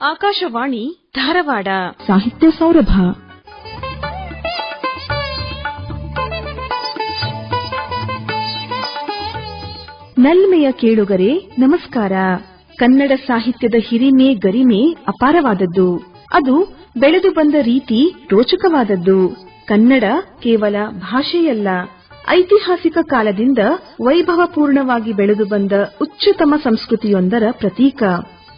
ಆಕಾಶವಾಣಿ ಧಾರವಾಡ. ಸಾಹಿತ್ಯ ಸೌರಭ. ನಲ್ಮೆಯ ಕೇಳುಗರೆ, ನಮಸ್ಕಾರ. ಕನ್ನಡ ಸಾಹಿತ್ಯದ ಹಿರಿಮೆ ಗರಿಮೆ ಅಪಾರವಾದದ್ದು. ಅದು ಬೆಳೆದು ಬಂದ ರೀತಿ ರೋಚಕವಾದದ್ದು. ಕನ್ನಡ ಕೇವಲ ಭಾಷೆಯಲ್ಲ. ಐತಿಹಾಸಿಕ ಕಾಲದಿಂದ ವೈಭವಪೂರ್ಣವಾಗಿ ಬೆಳೆದು ಬಂದ ಉಚ್ಚತಮ ಸಂಸ್ಕೃತಿಯೊಂದರ ಪ್ರತೀಕ.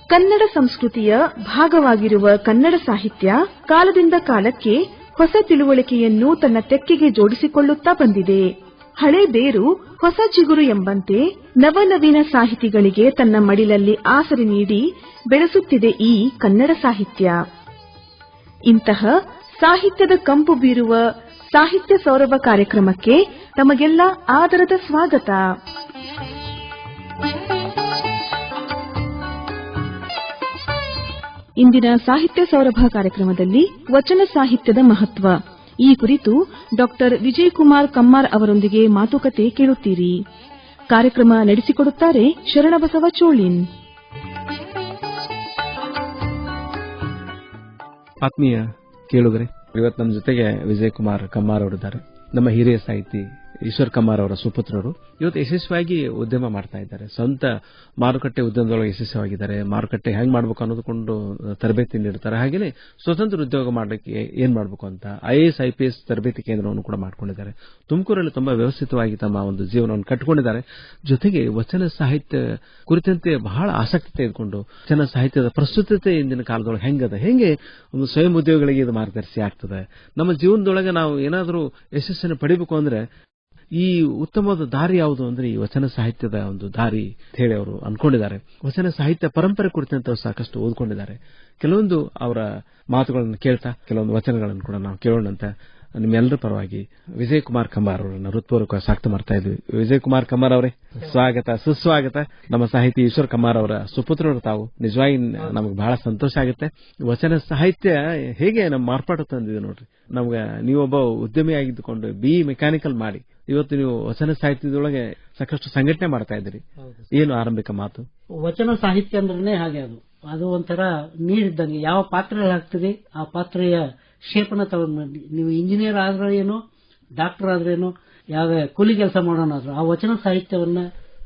ಕನ್ನಡ ಸಂಸ್ಕೃತಿಯ ಭಾಗವಾಗಿರುವ ಕನ್ನಡ ಸಾಹಿತ್ಯ ಕಾಲದಿಂದ ಕಾಲಕ್ಕೆ ಹೊಸ ತಿಳುವಳಿಕೆಯನ್ನು ತನ್ನ ತೆಕ್ಕೆಗೆ ಜೋಡಿಸಿಕೊಳ್ಳುತ್ತಾ ಬಂದಿದೆ. ಹಳೆ ಬೇರು, ಹೊಸ ಚಿಗುರು ಎಂಬಂತೆ ನವನವೀನ ಸಾಹಿತಿಗಳಿಗೆ ತನ್ನ ಮಡಿಲಲ್ಲಿ ಆಸರೆ ನೀಡಿ ಬೆಳೆಸುತ್ತಿದೆ ಈ ಕನ್ನಡ ಸಾಹಿತ್ಯ. ಇಂತಹ ಸಾಹಿತ್ಯದ ಕಂಪು ಬೀರುವ ಸಾಹಿತ್ಯ ಸೌರಭ ಕಾರ್ಯಕ್ರಮಕ್ಕೆ ತಮಗೆಲ್ಲ ಆದರದ ಸ್ವಾಗತ. ಇಂದಿನ ಸಾಹಿತ್ಯ ಸೌರಭ ಕಾರ್ಯಕ್ರಮದಲ್ಲಿ ವಚನ ಸಾಹಿತ್ಯದ ಮಹತ್ವ. ಈ ಕುರಿತು ಡಾಕ್ಟರ್ ವಿಜಯಕುಮಾರ್ ಕಮ್ಮಾರ್ ಅವರೊಂದಿಗೆ ಮಾತುಕತೆ ಕೇಳುತ್ತೀರಿ. ಕಾರ್ಯಕ್ರಮ ನಡೆಸಿಕೊಡುತ್ತಾರೆ ಶರಣಬಸವ ಚೋಳಿನ್. ಆತ್ಮೀಯ ಕೇಳುಗರೆ ಇವತ್ತು ನಮ್ಮ ಜೊತೆಗೆ ವಿಜಯ್ ಕುಮಾರ್ ಕಮ್ಮಾರ್ ಅವರಿದ್ದಾರೆ. ನಮ್ಮ ಹಿರಿಯ ಸಾಹಿತಿ ಈಶ್ವರ್ ಕುಮಾರ್ ಅವರ ಸುಪುತ್ರರು. ಇವತ್ತು ಯಶಸ್ವಿಯಾಗಿ ಉದ್ಯಮ ಮಾಡ್ತಾ ಇದ್ದಾರೆ. ಸ್ವಂತ ಮಾರುಕಟ್ಟೆ ಉದ್ಯಮದೊಳಗೆ ಯಶಸ್ವಿಯಾಗಿದ್ದಾರೆ. ಮಾರುಕಟ್ಟೆ ಹೆಂಗ್ ಮಾಡಬೇಕು ಅನ್ನೋದಕ್ಕೊಂಡು ತರಬೇತಿ ನೀಡ್ತಾರೆ. ಹಾಗೆಯೇ ಸ್ವತಂತ್ರ ಉದ್ಯೋಗ ಮಾಡಲಿಕ್ಕೆ ಏನ್ ಮಾಡಬೇಕು ಅಂತ ಐಎಎಸ್ ಐಪಿಎಸ್ ತರಬೇತಿ ಕೇಂದ್ರವನ್ನು ಕೂಡ ಮಾಡ್ಕೊಂಡಿದ್ದಾರೆ. ತುಮಕೂರಲ್ಲಿ ತುಂಬಾ ವ್ಯವಸ್ಥಿತವಾಗಿ ತಮ್ಮ ಒಂದು ಜೀವನವನ್ನು ಕಟ್ಟಿಕೊಂಡಿದ್ದಾರೆ ಜೊತೆಗೆ ವಚನ ಸಾಹಿತ್ಯ ಕುರಿತಂತೆ ಬಹಳ ಆಸಕ್ತಿ ತೆಗೆದುಕೊಂಡು ವಚನ ಸಾಹಿತ್ಯದ ಪ್ರಸ್ತುತತೆ ಇಂದಿನ ಕಾಲದೊಳಗೆ ಹೆಂಗದ, ಹೆಂಗೆ ಒಂದು ಸ್ವಯಂ ಉದ್ಯೋಗಗಳಿಗೆ ಇದು ಮಾರ್ಗದರ್ಶಿ ಆಗ್ತದೆ. ನಮ್ಮ ಜೀವನದೊಳಗೆ ನಾವು ಏನಾದರೂ ಯಶಸ್ಸನ್ನು ಪಡಿಬೇಕು ಅಂದ್ರೆ ಈ ಉತ್ತಮವಾದ ದಾರಿ ಯಾವುದು ಅಂದ್ರೆ ಈ ವಚನ ಸಾಹಿತ್ಯದ ಒಂದು ದಾರಿ ಅಂತ ಹೇಳಿ ಅವರು ಅನ್ಕೊಂಡಿದ್ದಾರೆ. ವಚನ ಸಾಹಿತ್ಯ ಪರಂಪರೆ ಕುರಿತಂತೆ ಸಾಕಷ್ಟು ಓದ್ಕೊಂಡಿದ್ದಾರೆ. ಕೆಲವೊಂದು ಅವರ ಮಾತುಗಳನ್ನು ಕೇಳ್ತಾ, ಕೆಲವೊಂದು ವಚನಗಳನ್ನು ಕೂಡ ನಾವು ಕೇಳೋಣ ಅಂತ ನಿಮ್ಮೆಲ್ಲರ ಪರವಾಗಿ ವಿಜಯ್ ಕುಮಾರ್ ಕಂಬಾರ್ ಅವರನ್ನ ಹೃತ್ಪೂರ್ವಕ ಸಾಕ್ತ ಮಾಡ್ತಾ ಇದ್ವಿ. ವಿಜಯ್ ಕುಮಾರ್ ಕಂಬಾರ್ ಅವರೇ, ಸ್ವಾಗತ, ಸುಸ್ವಾಗತ. ನಮ್ಮ ಸಾಹಿತಿ ಈಶ್ವರ್ ಕುಮಾರ್ ಅವರ ಸುಪುತ್ರರು ತಾವು. ನಿಜವಾಗಿ ನಮಗೆ ಬಹಳ ಸಂತೋಷ ಆಗುತ್ತೆ. ವಚನ ಸಾಹಿತ್ಯ ಹೇಗೆ ನಮ್ಮ ಮಾರ್ಪಾಡು ತಂದಿದೆ ನೋಡ್ರಿ. ನಮ್ಗೆ ನೀವೊಬ್ಬ ಉದ್ಯಮಿಯಾಗಿದ್ದುಕೊಂಡು ಬಿ ಮೆಕ್ಯಾನಿಕಲ್ ಮಾಡಿ. ಇವತ್ತು ನೀವು ವಚನ ಸಾಹಿತ್ಯದೊಳಗೆ ಸಾಕಷ್ಟು ಸಂಘಟನೆ ಮಾಡ್ತಾ ಇದ್ದೀರಿ. ಏನು ಆರಂಭಿಕ ಮಾತು? ವಚನ ಸಾಹಿತ್ಯ ಅಂದ್ರೆ ಹಾಗೆ ಅದು. ಅದು ಒಂಥರ ನೀಡಿದ್ದಂಗೆ ಯಾವ ಪಾತ್ರೆ ಹಾಕ್ತೀರಿ ಆ ಪಾತ್ರೆಯ ಶೇಪನ ತಗೊಂಡು ನೀವು ಇಂಜಿನಿಯರ್ ಆದ್ರೆ ಏನು ಡಾಕ್ಟರ್ ಆದ್ರೇನು ಯಾವ ಕೂಲಿ ಕೆಲಸ ಮಾಡೋಣ ಆದ್ರೂ ಆ ವಚನ ಸಾಹಿತ್ಯವನ್ನ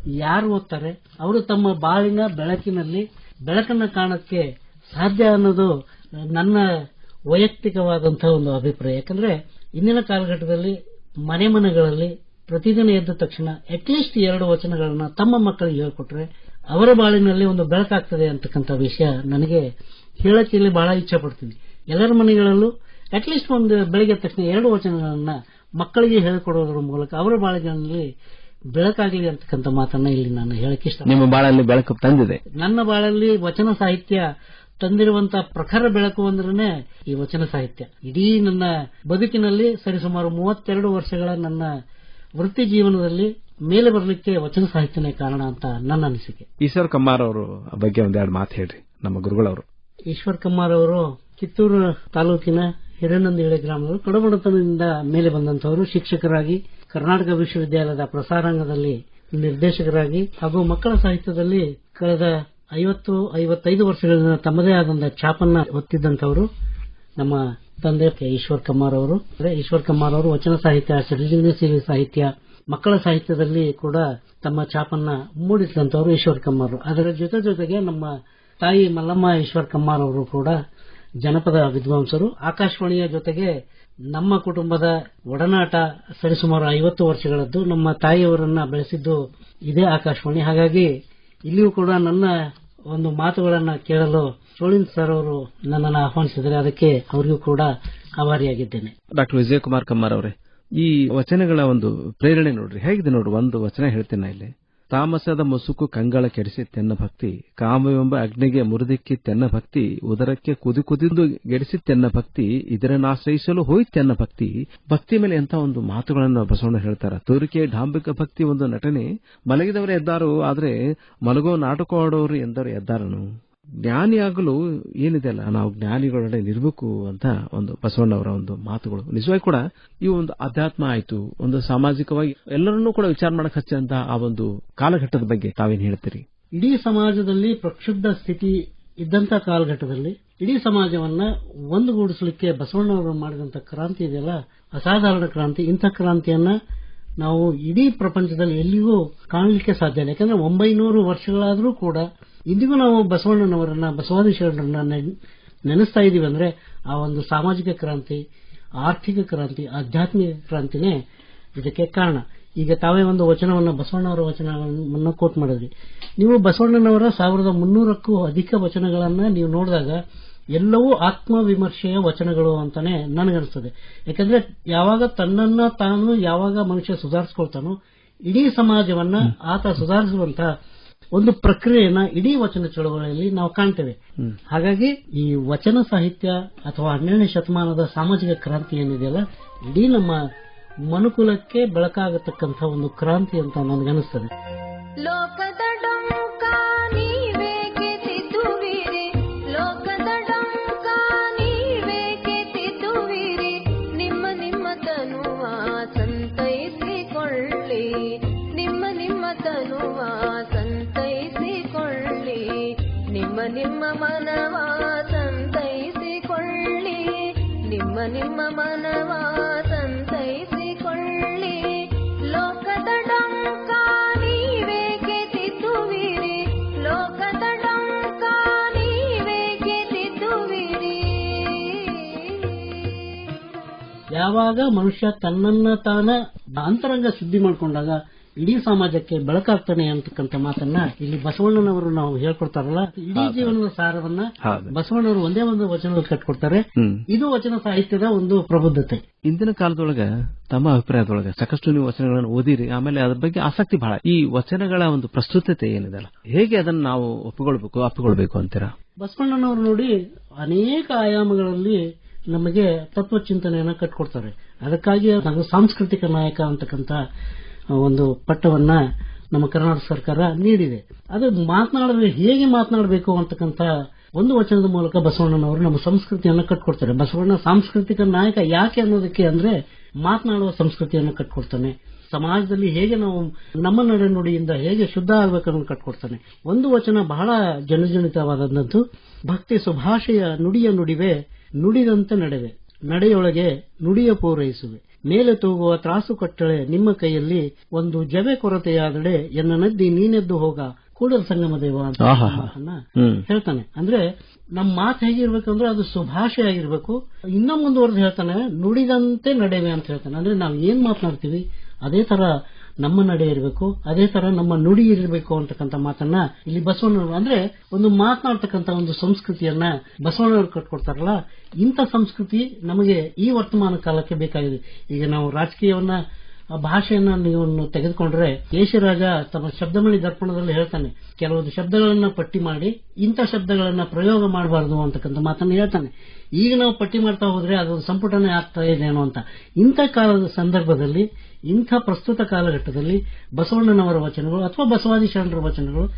ಯಾರು ಓದ್ತಾರೆ? ಅವರು ತಮ್ಮ ಬಾಳಿನ ಬೆಳಕಿನಲ್ಲಿ ಬೆಳಕನ್ನು ಕಾಣಕ್ಕೆ ಸಾಧ್ಯ ಅನ್ನೋದು ನನ್ನ ವೈಯಕ್ತಿಕವಾದಂತಹ ಒಂದು ಅಭಿಪ್ರಾಯ. ಯಾಕಂದ್ರೆ ಇಂದಿನ ಕಾಲಘಟ್ಟದಲ್ಲಿ ಮನೆ ಮನೆಗಳಲ್ಲಿ ಪ್ರತಿದಿನ ಎದ್ದ ತಕ್ಷಣ ಅಟ್ಲೀಸ್ಟ್ ಎರಡು ವಚನಗಳನ್ನ ತಮ್ಮ ಮಕ್ಕಳಿಗೆ ಹೇಳ್ಕೊಟ್ರೆ ಅವರ ಬಾಳಿನಲ್ಲಿ ಒಂದು ಬೆಳಕಾಗ್ತದೆ ಅಂತಕ್ಕಂಥ ವಿಷಯ ನನಗೆ ಹೇಳಕ್ಕೆ ಇಲ್ಲಿ ಬಹಳ ಇಚ್ಛೆ ಪಡ್ತೀನಿ. ಎಲ್ಲರ ಮನೆಗಳಲ್ಲೂ ಅಟ್ಲೀಸ್ಟ್ ಒಂದು ಬೆಳಗ್ಗೆ ತಕ್ಷಣ ಎರಡು ವಚನಗಳನ್ನ ಮಕ್ಕಳಿಗೆ ಹೇಳಿಕೊಡೋದ್ರ ಮೂಲಕ ಅವರ ಬಾಳಿನಲ್ಲಿ ಬೆಳಕಾಗಲಿ ಅಂತಕ್ಕಂಥ ಮಾತನ್ನ ಇಲ್ಲಿ ನಾನು ಹೇಳಕ್ಕೆ ಇಷ್ಟ ನಿಮ್ಮ ಬಾಳಲ್ಲಿ ಬೆಳಕು ತಂದಿದೆ. ನನ್ನ ಬಾಳಲ್ಲಿ ವಚನ ಸಾಹಿತ್ಯ ತಂದಿರುವಂತ ಪ್ರಖರ ಬೆಳಕು ಅಂದ್ರೆ ಈ ವಚನ ಸಾಹಿತ್ಯ. ಇಡೀ ನನ್ನ ಬದುಕಿನಲ್ಲಿ ಸರಿಸುಮಾರು ಮೂವತ್ತೆರಡು ವರ್ಷಗಳ ನನ್ನ ವೃತ್ತಿ ಜೀವನದಲ್ಲಿ ಮೇಲೆ ಬರಲಿಕ್ಕೆ ವಚನ ಸಾಹಿತ್ಯನೇ ಕಾರಣ ಅಂತ ನನ್ನ ಅನಿಸಿಕೆ. ಈಶ್ವರ್ ಕಮ್ಮಾರ್ ಅವರು ಬಗ್ಗೆ ಒಂದೆರಡು ಮಾತು ಹೇಳ್ರಿ ನಮ್ಮ ಗುರುಗಳವರು. ಈಶ್ವರ್ ಕಮ್ಮಾರ್ ಅವರು ಕಿತ್ತೂರು ತಾಲೂಕಿನ ಹಿರಣ್ಣಂದಿಳೆ ಗ್ರಾಮದವರು ಕಡಬಡತನದಿಂದ ಮೇಲೆ ಬಂದಂತವರು ಶಿಕ್ಷಕರಾಗಿ ಕರ್ನಾಟಕ ವಿಶ್ವವಿದ್ಯಾಲಯದ ಪ್ರಸಾರಾಂಗದಲ್ಲಿ ನಿರ್ದೇಶಕರಾಗಿ ಹಾಗೂ ಮಕ್ಕಳ ಸಾಹಿತ್ಯದಲ್ಲಿ ಕಳೆದ ಐವತ್ತು, ಐವತ್ತೈದು ವರ್ಷಗಳಿಂದ ತಮ್ಮದೇ ಆದಂತಹ ಛಾಪನ್ನ ಹೊತ್ತಿದ್ದಂತವರು ನಮ್ಮ ತಂದೆ ಈಶ್ವರ್ ಕಮ್ಮಾರ್ ಅವರು. ಈಶ್ವರ್ ಕಮ್ಮಾರ್ ಅವರು ವಚನ ಸಾಹಿತ್ಯ, ಸೃಜನಶೀಲ ಸಾಹಿತ್ಯ, ಮಕ್ಕಳ ಸಾಹಿತ್ಯದಲ್ಲಿ ಕೂಡ ತಮ್ಮ ಛಾಪನ್ನ ಮೂಡಿಸಿದಂತವರು ಈಶ್ವರ್ ಕಮ್ಮಾರ್ ಅದರ ಜೊತೆ ಜೊತೆಗೆ ನಮ್ಮ ತಾಯಿ ಮಲ್ಲಮ್ಮ ಈಶ್ವರ್ ಕಮ್ಮಾರ್ ಅವರು ಕೂಡ ಜನಪದ ವಿದ್ವಾಂಸರು. ಆಕಾಶವಾಣಿಯ ಜೊತೆಗೆ ನಮ್ಮ ಕುಟುಂಬದ ಒಡನಾಟ ಸರಿಸುಮಾರು ಐವತ್ತು ವರ್ಷಗಳದ್ದು ನಮ್ಮ ತಾಯಿಯವರನ್ನ ಬೆಳೆಸಿದ್ದು ಇದೇ ಆಕಾಶವಾಣಿ. ಹಾಗಾಗಿ ಇಲ್ಲಿಯೂ ಕೂಡ ನನ್ನ ಒಂದು ಮಾತುಗಳನ್ನು ಕೇಳಲು ಚೋಳಿನ್ ಸರ್ ಅವರು ನನ್ನನ್ನು ಆಹ್ವಾನಿಸಿದರೆ ಅದಕ್ಕೆ ಅವರಿಗೂ ಕೂಡ ಆಭಾರಿಯಾಗಿದ್ದೇನೆ. ಡಾಕ್ಟರ್ ವಿಜಯ್ ಕುಮಾರ್ ಕಮ್ಮಾರ್ ಅವರೇ, ಈ ವಚನಗಳ ಒಂದು ಪ್ರೇರಣೆ ನೋಡ್ರಿ. ಹೇಗಿದೆ ನೋಡ್ರಿ? ಒಂದು ವಚನ ಹೇಳ್ತೇನೆ ಇಲ್ಲಿ? ತಾಮಸದ ಮುಸುಕು ಕಂಗಳ ಕೆಡಿಸಿ ತೆನ್ನ ಭಕ್ತಿ, ಕಾಮವೆಂಬ ಅಗ್ನಿಗೆ ಮುರಿದಿಕ್ಕಿ ತೆನ್ನ ಭಕ್ತಿ, ಉದರಕ್ಕೆ ಕುದಿ ಕುದಿದು ಗೆಡಿಸಿ ತೆನ್ನ ಭಕ್ತಿ ಇದರನ್ನಾಶ್ರಯಿಸಲು ಹೋಯ್ತೆನ್ನ ಭಕ್ತಿ. ಭಕ್ತಿ ಮೇಲೆ ಎಂತ ಒಂದು ಮಾತುಗಳನ್ನು ಬಸವಣ್ಣ ಹೇಳ್ತಾರೆ. ತೋರಿಕೆ, ಡಾಂಬಿಕ ಭಕ್ತಿ ಒಂದು ನಟನೆ. ಮಲಗಿದವರೇ ಎದ್ದಾರು, ಆದರೆ ಮಲಗೋ ನಾಟಕ ಆಡೋರು ಎಂದರು ಎದ್ದಾರನು. ಜ್ಞಾನಿಯಾಗಲು ಏನಿದೆಯಲ್ಲ ನಾವು ಜ್ಞಾನಿಗಳೊಡನೆ ಇರಬೇಕು ಅಂತ ಒಂದು ಬಸವಣ್ಣವರ ಒಂದು ಮಾತುಗಳು. ನಿಜವಾಗಿ ಕೂಡ ಈ ಒಂದು ಅಧ್ಯಾತ್ಮ ಆಯಿತು, ಒಂದು ಸಾಮಾಜಿಕವಾಗಿ ಎಲ್ಲರನ್ನೂ ಕೂಡ ವಿಚಾರ ಮಾಡಕ್ ಹಚ್ಚಂತ ಆ ಒಂದು ಕಾಲಘಟ್ಟದ ಬಗ್ಗೆ ತಾವೇನು ಹೇಳ್ತೀರಿ? ಇಡೀ ಸಮಾಜದಲ್ಲಿ ಪ್ರಕ್ಷುಬ್ಧ ಸ್ಥಿತಿ ಇದ್ದಂತ ಕಾಲಘಟ್ಟದಲ್ಲಿ ಇಡೀ ಸಮಾಜವನ್ನ ಒಂದುಗೂಡಿಸಲಿಕ್ಕೆ ಬಸವಣ್ಣವರು ಮಾಡಿದಂತ ಕ್ರಾಂತಿ ಇದೆಯಲ್ಲ? ಅಸಾಧಾರಣ ಕ್ರಾಂತಿ. ಇಂಥ ಕ್ರಾಂತಿಯನ್ನ ನಾವು ಇಡೀ ಪ್ರಪಂಚದಲ್ಲಿ ಎಲ್ಲಿಗೂ ಕಾಣಲಿಕ್ಕೆ ಸಾಧ್ಯ ಇಲ್ಲ. ಯಾಕಂದ್ರೆ ಒಂಬೈನೂರು ವರ್ಷಗಳಾದರೂ ಕೂಡ ಇಂದಿಗೂ ನಾವು ಬಸವಣ್ಣನವರನ್ನ, ಬಸವಾದಿ ಶರಣರನ್ನ ನೆನೆಸ್ತಾ ಇದೀವಿ ಅಂದ್ರೆ ಆ ಒಂದು ಸಾಮಾಜಿಕ ಕ್ರಾಂತಿ, ಆರ್ಥಿಕ ಕ್ರಾಂತಿ, ಆಧ್ಯಾತ್ಮಿಕ ಕ್ರಾಂತಿನೇ ಇದಕ್ಕೆ ಕಾರಣ. ಈಗ ತಾವೇ ಒಂದು ವಚನವನ್ನು, ಬಸವಣ್ಣವರ ವಚನವನ್ನು ಕೋಟ್ ಮಾಡಿದ್ರಿ. ನೀವು ಬಸವಣ್ಣನವರ ಸಾವಿರದ ಮುನ್ನೂರಕ್ಕೂ ಅಧಿಕ ವಚನಗಳನ್ನ ನೀವು ನೋಡಿದಾಗ ಎಲ್ಲವೂ ಆತ್ಮವಿಮರ್ಶೆಯ ವಚನಗಳು ಅಂತಾನೆ ನನಗನ್ಸ್ತದೆ ಯಾಕಂದ್ರೆ ಯಾವಾಗ ತನ್ನನ್ನ ತಾನು ಯಾವಾಗ ಮನುಷ್ಯ ಸುಧಾರಿಸ್ಕೊಳ್ತಾನೋ ಇಡೀ ಸಮಾಜವನ್ನ ಆತ ಸುಧಾರಿಸುವಂತ ಒಂದು ಪ್ರಕ್ರಿಯೆಯನ್ನ ಇಡೀ ವಚನ ಚಳವಳಿಯಲ್ಲಿ ನಾವು ಕಾಣ್ತೇವೆ. ಹಾಗಾಗಿ ಈ ವಚನ ಸಾಹಿತ್ಯ ಅಥವಾ ಹನ್ನೆರಡನೇ ಶತಮಾನದ ಸಾಮಾಜಿಕ ಕ್ರಾಂತಿ ಏನಿದೆಯಲ್ಲ ಇಡೀ ನಮ್ಮ ಮನುಕುಲಕ್ಕೆ ಬೆಳಕಾಗತಕ್ಕಂಥ ಒಂದು ಕ್ರಾಂತಿ ಅಂತ ನನಗನ್ನಿಸ್ತದೆ. ಯಾವಾಗ ಮನುಷ್ಯ ತನ್ನನ್ನ ತಾನ ಅಂತರಂಗ ಶುದ್ಧಿ ಮಾಡಿಕೊಂಡಾಗ ಇಡೀ ಸಮಾಜಕ್ಕೆ ಬೆಳಕಾಗ್ತಾನೆ ಅಂತಕ್ಕಂಥ ಮಾತನ್ನ ಇಲ್ಲಿ ಬಸವಣ್ಣನವರು ನಾವು ಹೇಳ್ಕೊಡ್ತಾರಲ್ಲ? ಇಡೀ ಜೀವನದ ಸಾರವನ್ನ. ಬಸವಣ್ಣವರು ಒಂದೇ ಒಂದು ವಚನದಲ್ಲಿ ಕಟ್ಕೊಡ್ತಾರೆ. ಇದು ವಚನ ಸಾಹಿತ್ಯದ ಒಂದು ಪ್ರಬುದ್ಧತೆ. ಇಂದಿನ ಕಾಲದೊಳಗ ತಮ್ಮ ಅಭಿಪ್ರಾಯದೊಳಗೆ ಸಾಕಷ್ಟು ನೀವು ವಚನಗಳನ್ನು ಓದಿರಿ ಆಮೇಲೆ ಅದ್ರ ಬಗ್ಗೆ ಆಸಕ್ತಿ ಬಹಳ. ಈ ವಚನಗಳ ಒಂದು ಪ್ರಸ್ತುತತೆ ಏನಿದೆಲ್ಲ ಹೇಗೆ ಅದನ್ನ ನಾವು ಒಪ್ಪಿಕೊಳ್ಬೇಕು ಅಪ್ಪಿಕೊಳ್ಬೇಕು ಅಂತೀರಾ? ಬಸವಣ್ಣನವರು ನೋಡಿ ಅನೇಕ ಆಯಾಮಗಳಲ್ಲಿ ನಮಗೆ ತತ್ವ ಚಿಂತನೆಯನ್ನು ಕಟ್ಕೊಡ್ತಾರೆ. ಅದಕ್ಕಾಗಿ ನಾವು ಸಾಂಸ್ಕೃತಿಕ ನಾಯಕ ಅಂತಕ್ಕಂಥ ಒಂದು ಪಟ್ಟವನ್ನ ನಮ್ಮ ಕರ್ನಾಟಕ ಸರ್ಕಾರ ನೀಡಿದೆ. ಅದು ಮಾತನಾಡಿದ್ರೆ ಹೇಗೆ ಮಾತನಾಡಬೇಕು ಅಂತಕ್ಕಂಥ ಒಂದು ವಚನದ ಮೂಲಕ ಬಸವಣ್ಣನವರು ನಮ್ಮ ಸಂಸ್ಕೃತಿಯನ್ನು ಕಟ್ಕೊಡ್ತಾರೆ. ಬಸವಣ್ಣ ಸಾಂಸ್ಕೃತಿಕ ನಾಯಕ ಯಾಕೆ ಅನ್ನೋದಕ್ಕೆ ಅಂದ್ರೆ ಮಾತನಾಡುವ ಸಂಸ್ಕೃತಿಯನ್ನು ಕಟ್ಕೊಡ್ತಾನೆ. ಸಮಾಜದಲ್ಲಿ ಹೇಗೆ ನಾವು ನಮ್ಮ ನಡೆ ನುಡಿಯಿಂದ ಹೇಗೆ ಶುದ್ಧ ಆಗ್ಬೇಕನ್ನೋದು ಕಟ್ಕೊಡ್ತಾನೆ. ಒಂದು ವಚನ ಬಹಳ ಜನಜನಿತವಾದಂಥದ್ದು ಭಕ್ತಿ ಸುಭಾಷೆಯ ನುಡಿಯ ನುಡಿವೆ ನುಡಿದಂತೆ ನಡೆವೆ. ನಡೆಯೊಳಗೆ ನುಡಿಯ ಪೂರೈಸುವೆ ಮೇಲೆ ತೂಗುವ ತ್ರಾಸು ಕಟ್ಟಳೆ ನಿಮ್ಮ ಕೈಯಲ್ಲಿ ಒಂದು ಜವೆ ಕೊರತೆಯಾದಡೆ ಎನ್ನ ನದ್ದಿ ನೀನೆದ್ದು ಹೋಗ ಕೂಡಲ ಸಂಗಮ ದೇವ ಅಂತ. ಹೇಳ್ತಾನೆ. ಅಂದ್ರೆ ನಮ್ಮ ಮಾತು ಹೇಗಿರ್ಬೇಕಂದ್ರೆ ಅದು ಸುಭಾಷೆ ಆಗಿರ್ಬೇಕು. ಇನ್ನೂ ಮುಂದುವರೆದು ಹೇಳ್ತಾನೆ ನುಡಿದಂತೆ ನಡೆವೆ ಅಂತ ಹೇಳ್ತಾನೆ. ಅಂದ್ರೆ ನಾವು ಏನ್ ಮಾತನಾಡ್ತೀವಿ? ಅದೇ ತರ ನಮ್ಮ ನಡೆ ಇರಬೇಕು, ಅದೇ ತರ ನಮ್ಮ ನುಡಿ ಇರಬೇಕು ಅಂತಕ್ಕಂಥ ಮಾತನ್ನ ಇಲ್ಲಿ ಬಸವಣ್ಣವರು ಅಂದ್ರೆ ಒಂದು ಮಾತನಾಡ್ತಕ್ಕಂಥ ಒಂದು ಸಂಸ್ಕೃತಿಯನ್ನ ಬಸವಣ್ಣವರು ಕಟ್ಕೊಡ್ತಾರಲ್ಲ, ಇಂಥ ಸಂಸ್ಕೃತಿ ನಮಗೆ ಈ ವರ್ತಮಾನ ಕಾಲಕ್ಕೆ ಬೇಕಾಗಿದೆ. ಈಗ ನಾವು ರಾಜಕೀಯವನ್ನ ಭಾಷೆಯನ್ನ ನೀವು ತೆಗೆದುಕೊಂಡ್ರೆ ಯೇಷರಾಜ ತಮ್ಮ ಶಬ್ದಮಣಿ ದರ್ಪಣದಲ್ಲಿ ಹೇಳ್ತಾನೆ, ಕೆಲವೊಂದು ಶಬ್ದಗಳನ್ನ ಪಟ್ಟಿ ಮಾಡಿ, ಇಂಥ ಶಬ್ದಗಳನ್ನ ಪ್ರಯೋಗ ಮಾಡಬಾರದು ಅಂತಕ್ಕಂಥ ಮಾತನ್ನ ಹೇಳ್ತಾನೆ. ಈಗ ನಾವು ಪಟ್ಟಿ ಮಾಡ್ತಾ ಹೋದ್ರೆ ಅದೊಂದು ಸಂಪುಟನೇ ಆಗ್ತಾ ಇದೆ ಅಂತ ಇಂಥ ಕಾಲದ ಸಂದರ್ಭದಲ್ಲಿ ಇಂಥ ಪ್ರಸ್ತುತ ಕಾಲಘಟ್ಟದಲ್ಲಿ ಬಸವಣ್ಣನವರ ವಚನಗಳು ಅಥವಾ ಬಸವಾದಿ ಶರಣರ ವಚನಗಳು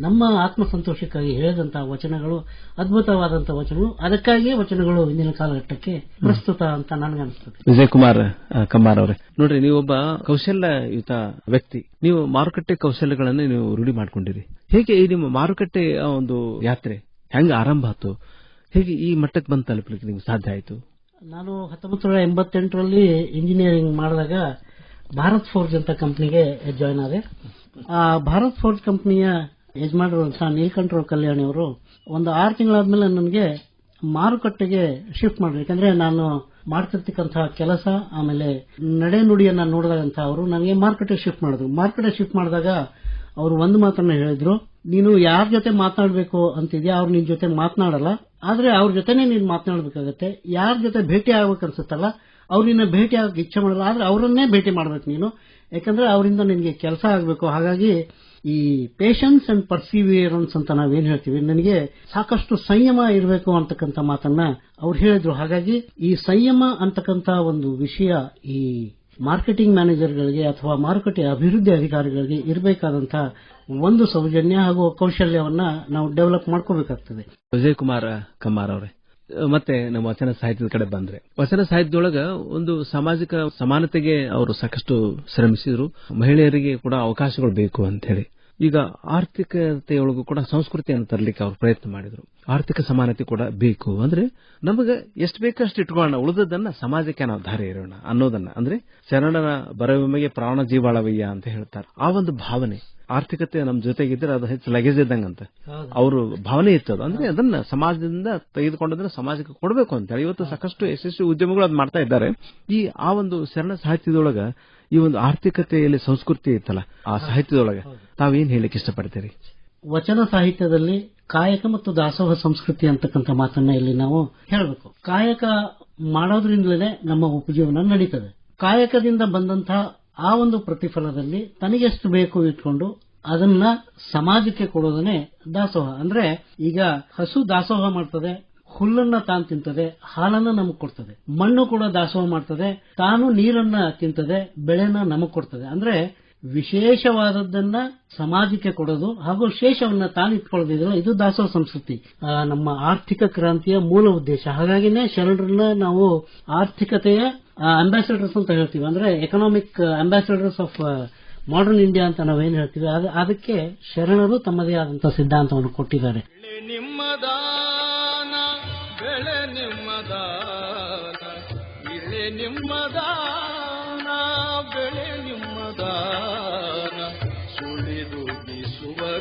ನಮ್ಮ ಆತ್ಮ ಸಂತೋಷಕ್ಕಾಗಿ ಹೇಳಿದಂತಹ ವಚನಗಳು ಅದ್ಭುತವಾದಂತಹ ವಚನಗಳು ಅದಕ್ಕಾಗಿಯೇ ವಚನಗಳು ಇಂದಿನ ಕಾಲಘಟ್ಟಕ್ಕೆ ಪ್ರಸ್ತುತ ಅಂತ ನನಗನ್ಸ್ತದೆ ವಿಜಯ್ ಕುಮಾರ್ ಕಮ್ಮಾರ್ ಅವರೇ. ನೋಡ್ರಿ ನೀವೊಬ್ಬ ಕೌಶಲ್ಯಯುತ ವ್ಯಕ್ತಿ. ನೀವು ಮಾರುಕಟ್ಟೆ ಕೌಶಲ್ಯಗಳನ್ನು ನೀವು ರೂಢಿ ಮಾಡ್ಕೊಂಡಿರಿ. ಹೇಗೆ ಈ ನಿಮ್ಮ ಮಾರುಕಟ್ಟೆ ಒಂದು ಯಾತ್ರೆ ಹೆಂಗ ಆರಂಭ ಆಯ್ತು? ಹೇಗೆ ಈ ಮಟ್ಟಕ್ಕೆ ಬಂದು ತಲುಪಲಿಕ್ಕೆ ನಿಮ್ಗೆ ಸಾಧ್ಯ ಆಯ್ತು? ನಾನು ಹತ್ತೊಂಬತ್ತು ನೂರ ಎಂಬತ್ತೆಂಟರಲ್ಲಿ ಇಂಜಿನಿಯರಿಂಗ್ ಮಾಡಿದಾಗ ಭಾರತ್ ಫೋರ್ಜ್ ಅಂತ ಕಂಪ್ನಿಗೆ ಜಾಯ್ನ್ ಆದೆ. ಆ, ಭಾರತ್ ಫೋರ್ಜ್ ಕಂಪ್ನಿಯ ಯಜಮಾನರುವಂತಹ ನೀಲಕಂಠರಾವ್ ಕಲ್ಯಾಣಿ ಅವರು ಒಂದು ಆರು ತಿಂಗಳಾದ್ಮೇಲೆ ನನಗೆ ಮಾರುಕಟ್ಟೆಗೆ ಶಿಫ್ಟ್ ಮಾಡಿದ್ರು ಯಾಕಂದ್ರೆ ನಾನು ಮಾಡ್ತಿರ್ತಕ್ಕಂತಹ ಕೆಲಸ, ಆಮೇಲೆ ನಡೆ ನುಡಿಯನ್ನ ನೋಡಿದಂತ ಅವರು ನನಗೆ ಮಾರುಕಟ್ಟೆ ಶಿಫ್ಟ್ ಮಾಡಿದ್ರು. ಮಾರುಕಟ್ಟೆ ಶಿಫ್ಟ್ ಮಾಡಿದಾಗ ಅವರು ಒಂದು ಮಾತನ್ನ ಹೇಳಿದ್ರು, ನೀನು ಯಾರ ಜೊತೆ ಮಾತನಾಡಬೇಕು ಅಂತಿದ್ಯಾ? ಅವ್ರು ನಿನ್ ಜೊತೆ ಮಾತನಾಡಲ್ಲ. ಆದ್ರೆ ಅವ್ರ ಜೊತೆನೆ ನೀನ್ ಮಾತನಾಡಬೇಕಾಗತ್ತೆ. ಯಾರ ಜೊತೆ ಭೇಟಿ ಆಗ್ಬೇಕು ಅನ್ಸುತ್ತಲ್ಲ ಅವ್ರು ನಿನ್ನ ಭೇಟಿ ಆಗಕ್ಕೆ ಇಚ್ಛೆ ಮಾಡಲ್ಲ ಆದ್ರೆ ಅವರನ್ನೇ ಭೇಟಿ ಮಾಡ್ಬೇಕು ನೀನು. ಯಾಕಂದ್ರೆ ಅವರಿಂದ ನಿನ್ಗೆ ಕೆಲಸ ಆಗಬೇಕು. ಹಾಗಾಗಿ ಈ ಪೇಷನ್ಸ್ ಅಂಡ್ ಪರ್ಸಿವಿಯರೆನ್ಸ್ ಅಂತ ನಾವೇನ್ ಹೇಳ್ತೀವಿ? ನನಗೆ ಸಾಕಷ್ಟು ಸಂಯಮ ಇರಬೇಕು ಅಂತಕ್ಕಂಥ ಮಾತನ್ನ ಅವ್ರು ಹೇಳಿದ್ರು. ಹಾಗಾಗಿ ಈ ಸಂಯಮ ಅಂತಕ್ಕಂಥ ಒಂದು ವಿಷಯ ಈ ಮಾರ್ಕೆಟಿಂಗ್ ಮ್ಯಾನೇಜರ್ಗಳಿಗೆ ಅಥವಾ ಮಾರುಕಟ್ಟೆ ಅಭಿವೃದ್ಧಿ ಅಧಿಕಾರಿಗಳಿಗೆ ಇರಬೇಕಾದಂತಹ ಒಂದು ಸೌಜನ್ಯ ಹಾಗೂ ಕೌಶಲ್ಯವನ್ನ ನಾವು ಡೆವಲಪ್ ಮಾಡ್ಕೋಬೇಕಾಗ್ತದೆ. ವಿಜಯ್ ಕುಮಾರ್ ಕಮ್ಮಾರ್ ಅವರೇ ಮತ್ತೆ ನಮ್ಮ ವಚನ ಸಾಹಿತ್ಯದ ಕಡೆ ಬಂದ್ರೆ. ವಚನ ಸಾಹಿತ್ಯದೊಳಗ ಒಂದು ಸಾಮಾಜಿಕ ಸಮಾನತೆಗೆ ಅವರು ಸಾಕಷ್ಟು ಶ್ರಮಿಸಿದ್ರು. ಮಹಿಳೆಯರಿಗೆ ಕೂಡ ಅವಕಾಶಗಳು ಬೇಕು ಅಂತ ಹೇಳಿ ಈಗ ಆರ್ಥಿಕತೆಯೊಳಗೂ ಕೂಡ ಸಂಸ್ಕೃತಿಯನ್ನು ತರಲಿಕ್ಕೆ ಅವರು ಪ್ರಯತ್ನ ಮಾಡಿದ್ರು. ಆರ್ಥಿಕ ಸಮಾನತೆ ಕೂಡ ಬೇಕು ಅಂದ್ರೆ ನಮಗೆ ಎಷ್ಟು ಬೇಕಷ್ಟು ಇಟ್ಕೊಳ್ಳೋಣ. ಉಳಿದದನ್ನ ಸಮಾಜಕ್ಕೆ ನಾವು ಧಾರೆ ಇರೋಣ ಅನ್ನೋದನ್ನ. ಅಂದ್ರೆ ಶರಣನ ಬರವಿಮೆಗೆ ಪ್ರಾಣ ಜೀವಾಳವಯ್ಯ ಅಂತ ಹೇಳ್ತಾರೆ. ಆ ಒಂದು ಭಾವನೆ. ಆರ್ಥಿಕತೆ ನಮ್ಮ ಜೊತೆಗಿದ್ರೆ ಅದು ಹೆಚ್ಚು ಲಗೇಜ್ ಇದ್ದಂಗಂತ. ಅವರು ಭಾವನೆ ಇತ್ತು ಅದು ಅಂದ್ರೆ ಅದನ್ನ ಸಮಾಜದಿಂದ ತೆಗೆದುಕೊಂಡದನ್ನ ಸಮಾಜಕ್ಕೆ ಕೊಡಬೇಕು ಅಂತ ಹೇಳಿ ಇವತ್ತು ಸಾಕಷ್ಟು ಯಶಸ್ವಿ ಉದ್ಯಮಗಳು ಅದು ಮಾಡ್ತಾ ಇದ್ದಾರೆ. ಈ, ಆ ಒಂದು ಶರಣ ಸಾಹಿತ್ಯದೊಳಗ ಈ ಒಂದು ಆರ್ಥಿಕತೆಯಲ್ಲಿ ಸಂಸ್ಕೃತಿ ಇತ್ತಲ್ಲ, ಆ ಸಾಹಿತ್ಯದೊಳಗ ತಾವೇನ್ ಹೇಳಿಕ್ಕೆ ಇಷ್ಟಪಡ್ತೀರಿ? ವಚನ ಸಾಹಿತ್ಯದಲ್ಲಿ ಕಾಯಕ ಮತ್ತು ದಾಸೋಹ ಸಂಸ್ಕೃತಿ ಅಂತಕ್ಕಂಥ ಮಾತನ್ನ ಇಲ್ಲಿ ನಾವು ಹೇಳಬೇಕು. ಕಾಯಕ ಮಾಡೋದ್ರಿಂದಲೇ ನಮ್ಮ ಉಪಜೀವನ ನಡೀತದೆ. ಕಾಯಕದಿಂದ ಬಂದಂತಹ ಆ ಒಂದು ಪ್ರತಿಫಲದಲ್ಲಿ ತನಗೆಷ್ಟು ಬೇಕು ಇಟ್ಕೊಂಡು ಅದನ್ನ ಸಮಾಜಕ್ಕೆ ಕೊಡೋದನ್ನೇ ದಾಸೋಹ. ಅಂದ್ರೆ ಈಗ ಹಸು ದಾಸೋಹ ಮಾಡ್ತದೆ, ಹುಲ್ಲನ್ನ ತಾನು ತಿಂತದೆ, ಹಾಲನ್ನ ನಮಗ್ ಕೊಡ್ತದೆ. ಮಣ್ಣು ಕೂಡ ದಾಸೋಹ ಮಾಡ್ತದೆ, ತಾನು ನೀರನ್ನ ತಿಂತದೆ, ಬೆಳೆನ ನಮಗ್ ಕೊಡ್ತದೆ. ಅಂದ್ರೆ ವಿಶೇಷವಾದದ್ದನ್ನ ಸಮಾಜಕ್ಕೆ ಕೊಡೋದು ಹಾಗೂ ಶೇಷವನ್ನ ತಾನು ಇಟ್ಕೊಳ್ಳೋದಿದೆಯಲ್ಲ ಇದು ದಾಸೋಹ ಸಂಸ್ಕೃತಿ. ನಮ್ಮ ಆರ್ಥಿಕ ಕ್ರಾಂತಿಯ ಮೂಲ ಉದ್ದೇಶ. ಹಾಗಾಗಿನೇ ಶರಣರನ್ನ ನಾವು ಆರ್ಥಿಕತೆಯ ಅಂಬಾಸಿಡರ್ಸ್ ಅಂತ ಹೇಳ್ತೀವಿ. ಅಂದ್ರೆ economic ambassadors of modern India ಅಂತ ನಾವು ಏನ್ ಹೇಳ್ತೀವಿ. ಅದ- ಅದಕ್ಕೆ ಶರಣರು ತಮ್ಮದೇ ಆದಂತಹ ಸಿದ್ಧಾಂತವನ್ನು ಕೊಟ್ಟಿದ್ದಾರೆ.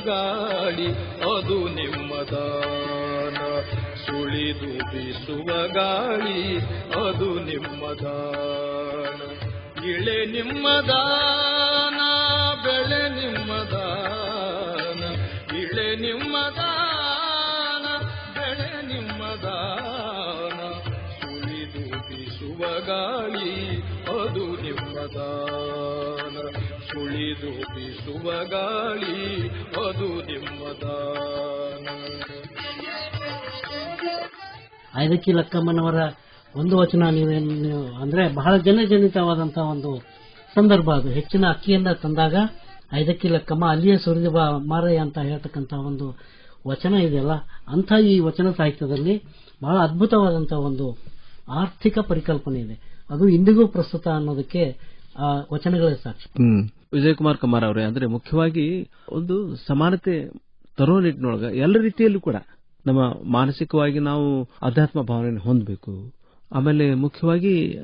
ಗಾಳಿ, ಅದು ನಿಮ್ಮದಾನ ಸುಳಿದು ಬೀಸುವ ಗಾಳಿ, ಅದು ನಿಮ್ಮದಾನ ಇಳೆ ನಿಮ್ಮದಾನ ಬೆಳೆ ನಿಮ್ಮದಾನ ಇಳೆ ನಿಮ್ಮದಾನ ಬೆಳೆ ನಿಮ್ಮದಾನ ಸುಳಿದು ಬೀಸುವ ಗಾಳಿ, ಅದು ನಿಮ್ಮದಾನ ಸುಳಿದು ಬೀಸುವ ಗಾಳಿ, ಅದು ನಿಮ್ಮದಾನ ಐದಕ್ಕಿ ಲಕ್ಕಮ್ಮನವರ ಒಂದು ವಚನ ನೀವೇನು ನೀವು ಅಂದ್ರೆ ಬಹಳ ಜನಜನಿತವಾದಂತಹ ಒಂದು ಸಂದರ್ಭ ಅದು. ಹೆಚ್ಚಿನ ಅಕ್ಕಿಯಿಂದ ತಂದಾಗ ಐದಕ್ಕಿ ಲಕ್ಕಮ್ಮ ಅಲ್ಲಿಯೇ ಸುರಿದು ಬಾ ಮಾರಯ್ಯ ಅಂತ ಹೇಳ್ತಕ್ಕಂತಹ ಒಂದು ವಚನ ಇದೆಯಲ್ಲ ಅಂಥ ಈ ವಚನ ಸಾಹಿತ್ಯದಲ್ಲಿ ಬಹಳ ಅದ್ಭುತವಾದಂತಹ ಒಂದು ಆರ್ಥಿಕ ಪರಿಕಲ್ಪನೆ ಇದೆ. ಅದು ಇಂದಿಗೂ ಪ್ರಸ್ತುತ ಅನ್ನೋದಕ್ಕೆ ಆ ವಚನಗಳೇ ಸಾಕ್ಷಿ. ವಿಜಯ್ ಕುಮಾರ್ ಕುಮಾರ್ ಅವರೇ ಅಂದ್ರೆ ಮುಖ್ಯವಾಗಿ ಒಂದು ಸಮಾನತೆ ತರೋ ನಿಟ್ಟಿನೊಳಗ ಎಲ್ಲ ರೀತಿಯಲ್ಲೂ ಕೂಡ ನಮ್ಮ ಮಾನಸಿಕವಾಗಿ ನಾವು ಅಧ್ಯಾತ್ಮ ಭಾವನೆಯನ್ನು ಹೊಂದಬೇಕು. ಆಮೇಲೆ ಮುಖ್ಯವಾಗಿ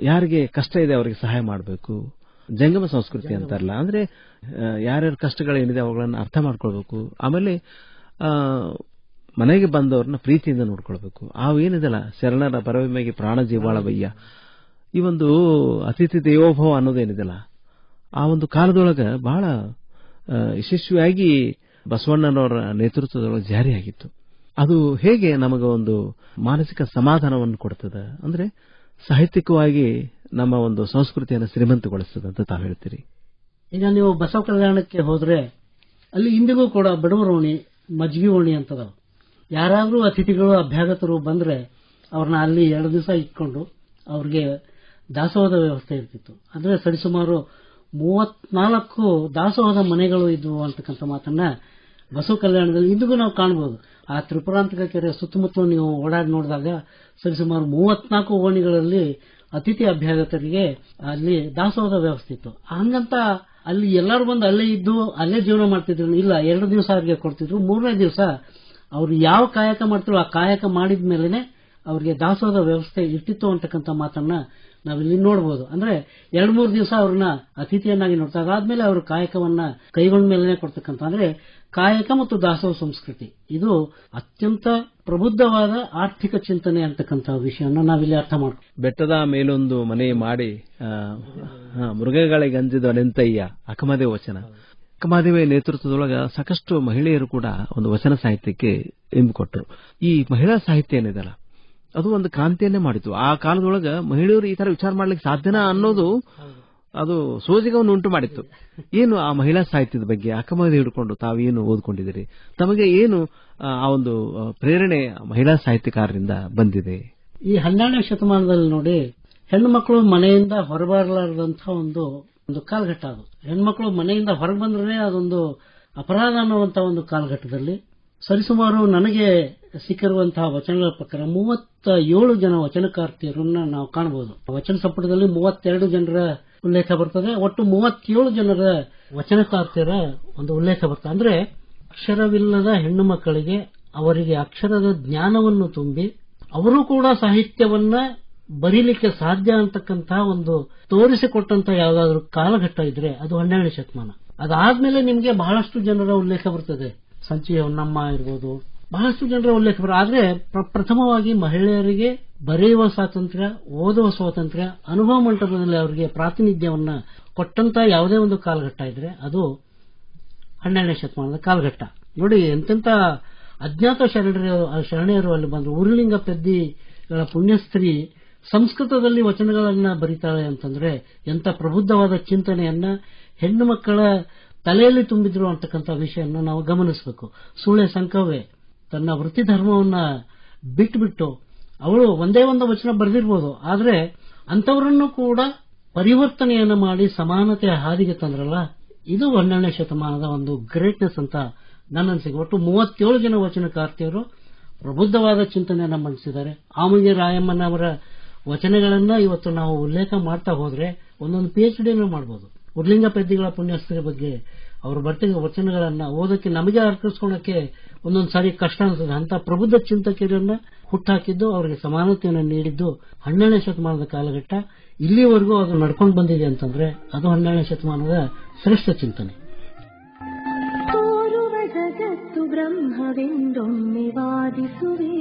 ಯಾರಿಗೆ ಕಷ್ಟ ಇದೆ ಅವರಿಗೆ ಸಹಾಯ ಮಾಡಬೇಕು. ಜಂಗಮ ಸಂಸ್ಕೃತಿ ಅಂತಾರಲ್ಲ ಅಂದ್ರೆ ಯಾರ್ಯಾರ ಕಷ್ಟಗಳೇನಿದೆ ಅವುಗಳನ್ನು ಅರ್ಥ ಮಾಡ್ಕೊಳ್ಬೇಕು. ಆಮೇಲೆ ಮನೆಗೆ ಬಂದವ್ರನ್ನ ಪ್ರೀತಿಯಿಂದ ನೋಡ್ಕೊಳ್ಬೇಕು. ಆ ಏನಿದೆಲ್ಲ? ಶರಣರ ಪರವಿಮೆಗೆ ಪ್ರಾಣ ಜೀವಾಳವಯ್ಯ. ಈ ಒಂದು ಅತಿಥಿ ದೇವೋಭವ ಅನ್ನೋದೇನಿದೆಲ್ಲ ಆ ಒಂದು ಕಾಲದೊಳಗೆ ಬಹಳ ಯಶಸ್ವಿಯಾಗಿ ಬಸವಣ್ಣನವರ ನೇತೃತ್ವದೊಳಗೆ ಜಾರಿಯಾಗಿತ್ತು. ಅದು ಹೇಗೆ ನಮಗೆ ಒಂದು ಮಾನಸಿಕ ಸಮಾಧಾನವನ್ನು ಕೊಡ್ತದೆ? ಅಂದ್ರೆ ಸಾಹಿತ್ಯಿಕವಾಗಿ ನಮ್ಮ ಒಂದು ಸಂಸ್ಕೃತಿಯನ್ನು ಶ್ರೀಮಂತಗೊಳಿಸ್ತದೆ ಅಂತ ತಾವು ಹೇಳ್ತೀರಿ. ಈಗ ನೀವು ಬಸವ ಕಲ್ಯಾಣಕ್ಕೆ ಹೋದ್ರೆ ಅಲ್ಲಿ ಇಂದಿಗೂ ಕೂಡ ಬಡವರ ಓಣಿ ಮಜ್ಗಿ ಓಣಿ ಅಂತದ ಯಾರಾದರೂ ಅತಿಥಿಗಳು, ಅಭ್ಯಾಗತರು ಬಂದ್ರೆ ಅವ್ರನ್ನ ಅಲ್ಲಿ ಎರಡು ದಿವಸ ಇಟ್ಕೊಂಡು ಅವ್ರಿಗೆ ದಾಸೋಹದ ವ್ಯವಸ್ಥೆ ಇರ್ತಿತ್ತು. ಅಂದ್ರೆ ಸರಿಸುಮಾರು ಮೂವತ್ನಾಲ್ಕು ದಾಸೋಹದ ಮನೆಗಳು ಇದ್ವು ಅಂತಕ್ಕಂಥ ಮಾತನ್ನ ಬಸವ ಕಲ್ಯಾಣದಲ್ಲಿ ಇಂದಿಗೂ ನಾವು ಕಾಣಬಹುದು ಆ ತ್ರಿಪುರಾಂತಕ ಕೆರೆ ಸುತ್ತಮುತ್ತ ನೀವು ಓಡಾಡಿ ನೋಡಿದಾಗ ಸರಿಸುಮಾರು ಮೂವತ್ನಾಲ್ಕು ಓಣಿಗಳಲ್ಲಿ ಅತಿಥಿ ಅಭ್ಯಾಗತರಿಗೆ ಅಲ್ಲಿ ದಾಸೋಹದ ವ್ಯವಸ್ಥೆ ಇತ್ತು. ಹಂಗಂತ ಅಲ್ಲಿ ಎಲ್ಲರೂ ಬಂದು ಅಲ್ಲೇ ಇದ್ದು, ಅಲ್ಲೇ ಜೀವನ ಮಾಡ್ತಿದ್ರು. ಇಲ್ಲ, ಎರಡು ದಿವಸ ಅವ್ರಿಗೆ ಕೊಡ್ತಿದ್ರು. ಮೂರನೇ ದಿವಸ ಅವರು ಯಾವ ಕಾಯಕ ಮಾಡ್ತಿರೋ ಆ ಕಾಯಕ ಮಾಡಿದ ಮೇಲೆನೆ ಅವರಿಗೆ ದಾಸೋಹದ ವ್ಯವಸ್ಥೆ ಇರ್ತಿತ್ತು ಅಂತಕ್ಕಂಥ ಮಾತನ್ನ ನಾವಿಲ್ಲಿ ನೋಡಬಹುದು ಅಂದ್ರೆ ಎರಡ್ ಮೂರು ದಿವಸ ಅವ್ರನ್ನ ಅತಿಥಿಯನ್ನಾಗಿ ನೋಡ್ತಾ ಅದಾದ್ಮೇಲೆ ಅವರು ಕಾಯಕವನ್ನ ಕೈಗೊಂಡ ಮೇಲೆ ಕೊಡ್ತಕ್ಕಂಥ, ಅಂದ್ರೆ ಕಾಯಕ ಮತ್ತು ದಾಸೋಹ ಸಂಸ್ಕೃತಿ. ಇದು ಅತ್ಯಂತ ಪ್ರಬುದ್ಧವಾದ ಆರ್ಥಿಕ ಚಿಂತನೆ ಅಂತಕ್ಕಂಥ ವಿಷಯವನ್ನು ನಾವಿಲ್ಲಿ ಅರ್ಥ ಮಾಡ ಬೆಟ್ಟದ ಮೇಲೊಂದು ಮನೆ ಮಾಡಿ ಮೃಗಗಳಿಗೆ ಅಂಜಿದ ನೆಂತಯ್ಯ ಅಕಮದೇವ ವಚನ. ಅಕಮದೇವ ನೇತೃತ್ವದೊಳಗ ಸಾಕಷ್ಟು ಮಹಿಳೆಯರು ಕೂಡ ಒಂದು ವಚನ ಸಾಹಿತ್ಯಕ್ಕೆ ಇಂಬು ಕೊಟ್ಟರು. ಈ ಮಹಿಳಾ ಸಾಹಿತ್ಯ ಏನಿದೆಲ್ಲ ಅದು ಒಂದು ಕ್ರಾಂತಿಯನ್ನೇ ಮಾಡಿತು. ಆ ಕಾಲದೊಳಗ ಮಹಿಳೆಯರು ಈ ತರ ವಿಚಾರ ಮಾಡ್ಲಿಕ್ಕೆ ಸಾಧ್ಯನಾ ಅನ್ನೋದು ಅದು ಸೋಜಿಗವನ್ನು ಉಂಟು ಮಾಡಿತ್ತು. ಏನು ಆ ಮಹಿಳಾ ಸಾಹಿತ್ಯದ ಬಗ್ಗೆ ಅಕಮದಿ ಹಿಡ್ಕೊಂಡು ತಾವೇನು ಓದ್ಕೊಂಡಿದ್ದೀರಿ? ತಮಗೆ ಏನು ಆ, ಆ ಒಂದು ಪ್ರೇರಣೆ ಮಹಿಳಾ ಸಾಹಿತ್ಯಕಾರರಿಂದ ಬಂದಿದೆ? ಈ ಹನ್ನೆರಡನೇ ಶತಮಾನದಲ್ಲಿ ನೋಡಿ ಹೆಣ್ಣು ಮಕ್ಕಳು ಮನೆಯಿಂದ ಹೊರಬರಲಾರದಂತ ಒಂದು ಒಂದು ಕಾಲಘಟ್ಟ ಅದು. ಹೆಣ್ಮಕ್ಳು ಮನೆಯಿಂದ ಹೊರಗೆ ಬಂದ್ರೆ ಅದೊಂದು ಅಪರಾಧ ಅನ್ನುವಂತ ಒಂದು ಕಾಲಘಟ್ಟದಲ್ಲಿ. ಸರಿಸುಮಾರು ನನಗೆ ಸಿಕ್ಕಿರುವಂತಹ ವಚನಗಳ ಪ್ರಕಾರ ಮೂವತ್ತ ಏಳು ಜನ ವಚನಕಾರ್ತಿಯರನ್ನ ನಾವು ಕಾಣಬಹುದು. ವಚನ ಸಂಪುಟದಲ್ಲಿ ಮೂವತ್ತೆರಡು ಜನರ ಉಲ್ಲೇಖ ಬರ್ತದೆ. ಒಟ್ಟು ಮೂವತ್ತೇಳು ಜನರ ವಚನಕಾರ್ತಿಯರ ಒಂದು ಉಲ್ಲೇಖ ಬರ್ತದೆ. ಅಂದ್ರೆ ಅಕ್ಷರವಿಲ್ಲದ ಹೆಣ್ಣು ಮಕ್ಕಳಿಗೆ ಅವರಿಗೆ ಅಕ್ಷರದ ಜ್ಞಾನವನ್ನು ತುಂಬಿ ಅವರು ಕೂಡ ಸಾಹಿತ್ಯವನ್ನ ಬರೀಲಿಕ್ಕೆ ಸಾಧ್ಯ ಅಂತಕ್ಕಂತಹ ಒಂದು ತೋರಿಸಿಕೊಟ್ಟಂತ ಯಾವ್ದಾದ್ರು ಕಾಲಘಟ್ಟ ಇದ್ರೆ ಅದು ಹನ್ನೆರಡನೇ ಶತಮಾನ. ಅದಾದ್ಮೇಲೆ ನಿಮಗೆ ಬಹಳಷ್ಟು ಜನರ ಉಲ್ಲೇಖ ಬರ್ತದೆ. ಸಂಚಿ ಹೊನ್ನಮ್ಮ ಇರ್ಬೋದು ಬಹಳಷ್ಟು ಜನರ ಉಲ್ಲೇಖ ಆದರೆ ಆದ್ರೆ ಪ್ರ- ಪ್ರಥಮವಾಗಿ ಮಹಿಳೆಯರಿಗೆ ಬರೆಯುವ ಸ್ವಾತಂತ್ರ್ಯ, ಓದುವ ಸ್ವಾತಂತ್ರ್ಯ, ಅನುಭವ ಮಂಟಪದಲ್ಲಿ ಅವರಿಗೆ ಪ್ರಾತಿನಿಧ್ಯವನ್ನು ಕೊಟ್ಟಂತ ಯಾವುದೇ ಒಂದು ಕಾಲಘಟ್ಟ ಇದ್ರೆ ಅದು ಹನ್ನೆರಡನೇ ಶತಮಾನದ ಕಾಲಘಟ್ಟ. ನೋಡಿ, ಎಂತೆಂತ ಅಜ್ಞಾತ ಶರಣರು, ಶರಣೆಯರು ಅಲ್ಲಿ ಬಂದರು. ಉರುಲಿಂಗ ಪೆದ್ದಿಗಳ ಪುಣ್ಯಸ್ತ್ರೀ ಸಂಸ್ಕೃತದಲ್ಲಿ ವಚನಗಳನ್ನ ಬರೀತಾಳೆ ಅಂತಂದ್ರೆ ಎಂತ ಪ್ರಬುದ್ಧವಾದ ಚಿಂತನೆಯನ್ನ ಹೆಣ್ಣು ಮಕ್ಕಳ ತಲೆಯಲ್ಲಿ ತುಂಬಿದ್ರು ಅಂತಕ್ಕಂಥ ವಿಷಯವನ್ನು ನಾವು ಗಮನಿಸಬೇಕು. ಸುಳ್ಳೆ ಸಂಕವೇ ತನ್ನ ವೃತ್ತಿ ಧರ್ಮವನ್ನ ಬಿಟ್ಟುಬಿಟ್ಟು ಅವಳು ಒಂದೇ ಒಂದು ವಚನ ಬರೆದಿರ್ಬೋದು. ಆದರೆ ಅಂಥವರನ್ನು ಕೂಡ ಪರಿವರ್ತನೆಯನ್ನು ಮಾಡಿ ಸಮಾನತೆಯ ಹಾದಿಗೆ ತಂದ್ರಲ್ಲ? ಇದು ಹನ್ನೆರಡನೇ ಶತಮಾನದ ಒಂದು ಗ್ರೇಟ್ನೆಸ್ ಅಂತ ನನ್ನ ಅನಿಸಿಕೆ. ಒಟ್ಟು ಮೂವತ್ತೇಳು ಜನ ವಚನಕಾರ್ತಿಯರು ಪ್ರಬುದ್ಧವಾದ ಚಿಂತನೆಯನ್ನು ಮಂಡಿಸಿದ್ದಾರೆ. ಆಮಂಜಿ ರಾಯಮ್ಮನವರ ವಚನಗಳನ್ನು ಇವತ್ತು ನಾವು ಉಲ್ಲೇಖ ಮಾಡ್ತಾ ಹೋದ್ರೆ ಒಂದೊಂದು ಪಿ ಎಚ್ ಡಿನೂ ಮಾಡಬಹುದು ಉರ್ಲಿಂಗ ಪೆದ್ದಿಗಳ ಪುಣ್ಯಸ್ಥರ ಬಗ್ಗೆ ಅವರು ಬರ್ತಿದ್ದ ವಚನಗಳನ್ನ ಓದಕ್ಕೆ ನಮಗೆ ಅರ್ಥಿಸ್ಕೊಳಕ್ಕೆ ಒಂದೊಂದು ಸಾರಿ ಕಷ್ಟ ಅನ್ಸುತ್ತೆ. ಅಂತ ಪ್ರಬುದ್ಧ ಚಿಂತಕರನ್ನ ಹುಟ್ಟಾಕಿದ್ದು, ಅವರಿಗೆ ಸಮಾನತೆಯನ್ನು ನೀಡಿದ್ದು ಹನ್ನೆರಡನೇ ಶತಮಾನದ ಕಾಲಘಟ್ಟ. ಇಲ್ಲಿವರೆಗೂ ಅದು ನಡ್ಕೊಂಡು ಬಂದಿದೆ ಅಂತಂದ್ರೆ ಅದು ಹನ್ನೆರಡನೇ ಶತಮಾನದ ಶ್ರೇಷ್ಠ ಚಿಂತನೆ. ಬ್ರಹ್ಮವೆಂದೊಮ್ಮೆ ವಾದಿಸುವೆ.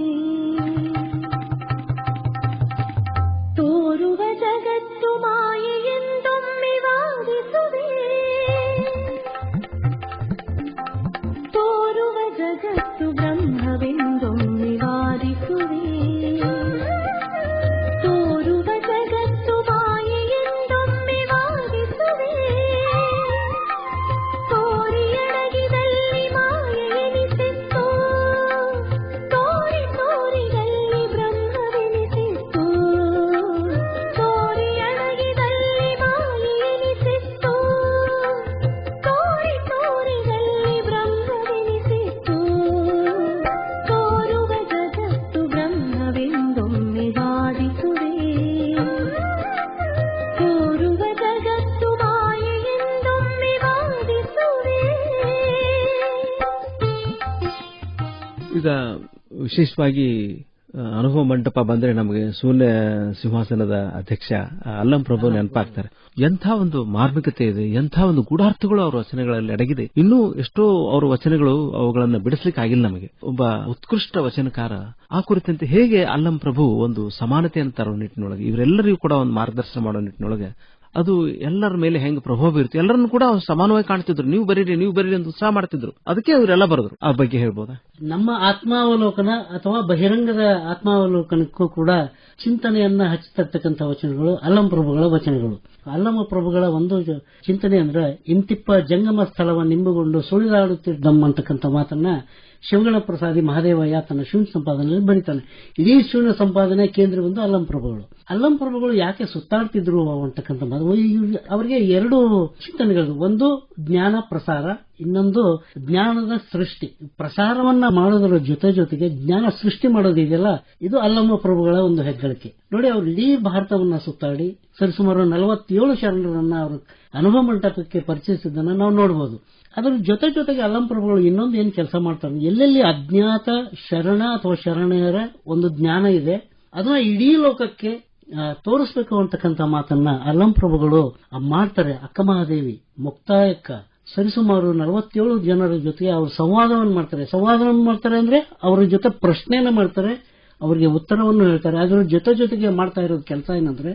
ವಿಶೇಷವಾಗಿ ಅನುಭವ ಮಂಟಪ ಬಂದ್ರೆ ನಮಗೆ ಶೂನ್ಯ ಸಿಂಹಾಸನದ ಅಧ್ಯಕ್ಷ ಅಲ್ಲಂ ಪ್ರಭು ನೆನಪಾಗ್ತಾರೆ. ಎಂಥ ಒಂದು ಮಾರ್ಮಿಕತೆ ಇದೆ ಎಂಥ ಒಂದು ಗೂಢಾರ್ಥಗಳು ಅವರ ವಚನಗಳಲ್ಲಿ ಅಡಗಿದೆ. ಇನ್ನೂ ಎಷ್ಟೋ ಅವರ ವಚನಗಳು ಅವುಗಳನ್ನು ಬಿಡಿಸಲಿಕ್ಕೆ ಆಗಿಲ್ಲ ನಮಗೆ. ಒಬ್ಬ ಉತ್ಕೃಷ್ಟ ವಚನಕಾರ ಆ ಕುರಿತಂತೆ ಹೇಗೆ ಅಲ್ಲಂ ಪ್ರಭು ಒಂದು ಸಮಾನತೆಯನ್ನು ತರೋ ನಿಟ್ಟಿನೊಳಗೆ ಇವರೆಲ್ಲರಿಗೂ ಕೂಡ ಒಂದು ಮಾರ್ಗದರ್ಶನ ಮಾಡೋ ನಿಟ್ಟಿನೊಳಗೆ ಅದು ಎಲ್ಲರ ಮೇಲೆ ಹೆಂಗ್ ಪ್ರಭಾವ ಬೀರುತ್ತೆ? ಎಲ್ಲರನ್ನು ಕೂಡ ಸಮಾನವಾಗಿ ಕಾಣ್ತಿದ್ರು. ನೀವು ಬರೀರಿ ನೀವು ಬರೀರಿ ಅಂತ ಉತ್ಸಾಹ ಮಾಡ್ತಿದ್ರು. ಅದಕ್ಕೆ ಅವರೆಲ್ಲ ಬರೆದ್ರು. ಆ ಬಗ್ಗೆ ಹೇಳ್ಬೋದಾ? ನಮ್ಮ ಆತ್ಮಾವಲೋಕನ ಅಥವಾ ಬಹಿರಂಗದ ಆತ್ಮಾವಲೋಕನಕ್ಕೂ ಕೂಡ ಚಿಂತನೆಯನ್ನ ಹಚ್ಚತಕ್ಕಂತಹ ವಚನಗಳು ಅಲ್ಲಂ ಪ್ರಭುಗಳ ವಚನಗಳು. ಅಲ್ಲಮ ಪ್ರಭುಗಳ ಒಂದು ಚಿಂತನೆ ಅಂದ್ರೆ, ಇಂತಿಪ್ಪ ಜಂಗಮ ಸ್ಥಳವನ್ನು ನಿಂಬುಗೊಂಡು ಸುಳಿದಾಡುತ್ತಿದ್ದಮ್ಮ ಅಂತಕ್ಕಂಥ ಮಾತನ್ನ ಶಿವಗಣ ಪ್ರಸಾದಿ ಮಹಾದೇವಯ್ಯ ತನ್ನ ಶೂನ್ಯ ಸಂಪಾದನೆಯಲ್ಲಿ ಬರೀತಾನೆ. ಇಡೀ ಶೂನ್ಯ ಸಂಪಾದನೆ ಕೇಂದ್ರ ಬಂದು ಅಲ್ಲಂಪ್ರಭುಗಳು ಅಲ್ಲಂ ಪ್ರಭುಗಳು ಯಾಕೆ ಸುತ್ತಾಡ್ತಿದ್ರು ಅಂತಕ್ಕಂಥ ಅವರಿಗೆ ಎರಡು ಚಿಂತನೆಗಳು ಒಂದು, ಜ್ಞಾನ ಪ್ರಸಾರ. ಇನ್ನೊಂದು, ಜ್ಞಾನದ ಸೃಷ್ಟಿ. ಪ್ರಸಾರವನ್ನ ಮಾಡೋದರ ಜೊತೆ ಜೊತೆಗೆ ಜ್ಞಾನ ಸೃಷ್ಟಿ ಮಾಡೋದಿದೆಯಲ್ಲ ಇದು ಅಲ್ಲಮ್ಮ ಪ್ರಭುಗಳ ಒಂದು ಹೆಗ್ಗಳಿಕೆ. ನೋಡಿ, ಅವರು ಇಡೀ ಭಾರತವನ್ನ ಸುತ್ತಾಡಿ, ಸರಿಸುಮಾರು ನಲವತ್ತೇಳು ಶರಣರನ್ನ ಅವರು ಅನುಭವ ಮಂಟಪಕ್ಕೆ ಪರಿಚಯಿಸಿದ್ದನ್ನು ನಾವು ನೋಡಬಹುದು ಅದರ ಜೊತೆ ಜೊತೆಗೆ ಅಲ್ಲಂ ಪ್ರಭುಗಳು ಇನ್ನೊಂದು ಏನು ಕೆಲಸ ಮಾಡ್ತಾರೆ? ಎಲ್ಲೆಲ್ಲಿ ಅಜ್ಞಾತ ಶರಣ ಅಥವಾ ಶರಣೆಯರ ಒಂದು ಜ್ಞಾನ ಇದೆ, ಅದನ್ನ ಇಡೀ ಲೋಕಕ್ಕೆ ತೋರಿಸಬೇಕು ಅಂತಕ್ಕಂಥ ಮಾತನ್ನ ಅಲ್ಲಂ ಪ್ರಭುಗಳು ಅಕ್ಕ ಮಹಾದೇವಿ, ಮುಕ್ತಾಯಕ್ಕ, ಸರಿಸುಮಾರು ನಲವತ್ತೇಳು ಜನರ ಜೊತೆಗೆ ಅವರು ಸಂವಾದವನ್ನು ಮಾಡ್ತಾರೆ. ಸಂವಾದವನ್ನು ಮಾಡ್ತಾರೆ ಅಂದ್ರೆ ಅವರ ಜೊತೆ ಪ್ರಶ್ನೆಯನ್ನು ಮಾಡ್ತಾರೆ, ಅವರಿಗೆ ಉತ್ತರವನ್ನು ಹೇಳ್ತಾರೆ. ಅದರ ಜೊತೆ ಜೊತೆಗೆ ಮಾಡ್ತಾ ಇರೋದು ಕೆಲಸ ಏನಂದ್ರೆ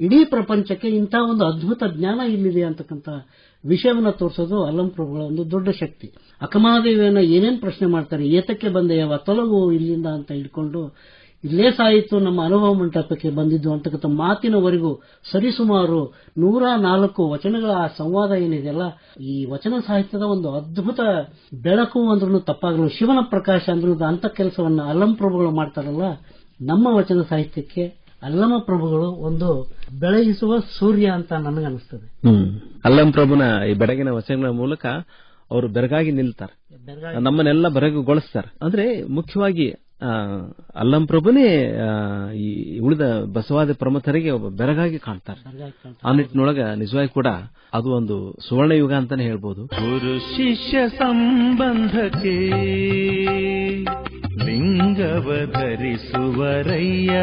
ಇಡೀ ಪ್ರಪಂಚಕ್ಕೆ ಇಂಥ ಒಂದು ಅದ್ಭುತ ಜ್ಞಾನ ಇಲ್ಲಿದೆ ಅಂತಕ್ಕಂಥ ವಿಷಯವನ್ನ ತೋರಿಸೋದು ಅಲ್ಲಂ ಪ್ರಭುಗಳ ಒಂದು ದೊಡ್ಡ ಶಕ್ತಿ. ಅಕ್ಕಮಹಾದೇವಿಯನ್ನ ಏನೇನು ಪ್ರಶ್ನೆ ಮಾಡ್ತಾರೆ, ಏತಕ್ಕೆ ಬಂದೆಯವ ತೊಲಗು ಇಲ್ಲಿಂದ ಅಂತ ಹಿಡ್ಕೊಂಡು, ಇಲ್ಲೇ ಸಾಯಿತು, ನಮ್ಮ ಅನುಭವ ಮಂಟಪಕ್ಕೆ ಬಂದಿದ್ದು ಅಂತಕ್ಕಂಥ ಮಾತಿನವರೆಗೂ ಸರಿಸುಮಾರು ನೂರ ನಾಲ್ಕು ವಚನಗಳ ಆ ಸಂವಾದ ಏನಿದೆಯಲ್ಲ ಈ ವಚನ ಸಾಹಿತ್ಯದ ಒಂದು ಅದ್ಭುತ ಬೆಳಕು ಅಂದ್ರೂ ತಪ್ಪಾಗಲು, ಶಿವನ ಪ್ರಕಾಶ ಅಂದ್ರೂ ಅಂತ ಕೆಲಸವನ್ನ ಅಲ್ಲಂ ಪ್ರಭುಗಳು ಮಾಡ್ತಾರಲ್ಲ, ನಮ್ಮ ವಚನ ಸಾಹಿತ್ಯಕ್ಕೆ ಅಲ್ಲಮ ಪ್ರಭುಗಳು ಒಂದು ಬೆಳಗಿಸುವ ಸೂರ್ಯ ಅಂತ ನನಗನ್ನಿಸ್ತದೆ. ಹ್ಮ್. ಅಲ್ಲಂ ಪ್ರಭುನ ಈ ಬೆಳಗಿನ ವಚನಗಳ ಮೂಲಕ ಅವರು ಬೆರಗಾಗಿ ನಿಲ್ತಾರೆ. ನಮ್ಮನ್ನೆಲ್ಲ ಬೆರಗುಗೊಳಿಸ್ತಾರೆ. ಅಂದ್ರೆ ಮುಖ್ಯವಾಗಿ ಆ, ಅಲ್ಲಂ ಪ್ರಭುನೇ ಆ, ಈ ಉಳಿದ ಬಸವಾದಿ ಪ್ರಮುಖರಿಗೆ ಒಬ್ಬ ಬೆರಗಾಗಿ ಕಾಣ್ತಾರೆ. ಬೆರಗಾಗಿ ಕಾಣ್ತಾರೆ. ಆ ನಿಟ್ಟಿನೊಳಗ ನಿಜವಾಗಿ ಕೂಡ ಅದು ಒಂದು ಸುವರ್ಣ ಯುಗ ಅಂತಾನೆ ಹೇಳ್ಬೋದು. ಗುರು ಶಿಷ್ಯ ಸಂಬಂಧಕ್ಕೆ ಲಿಂಗವ ಧರಿಸುವರಯ್ಯ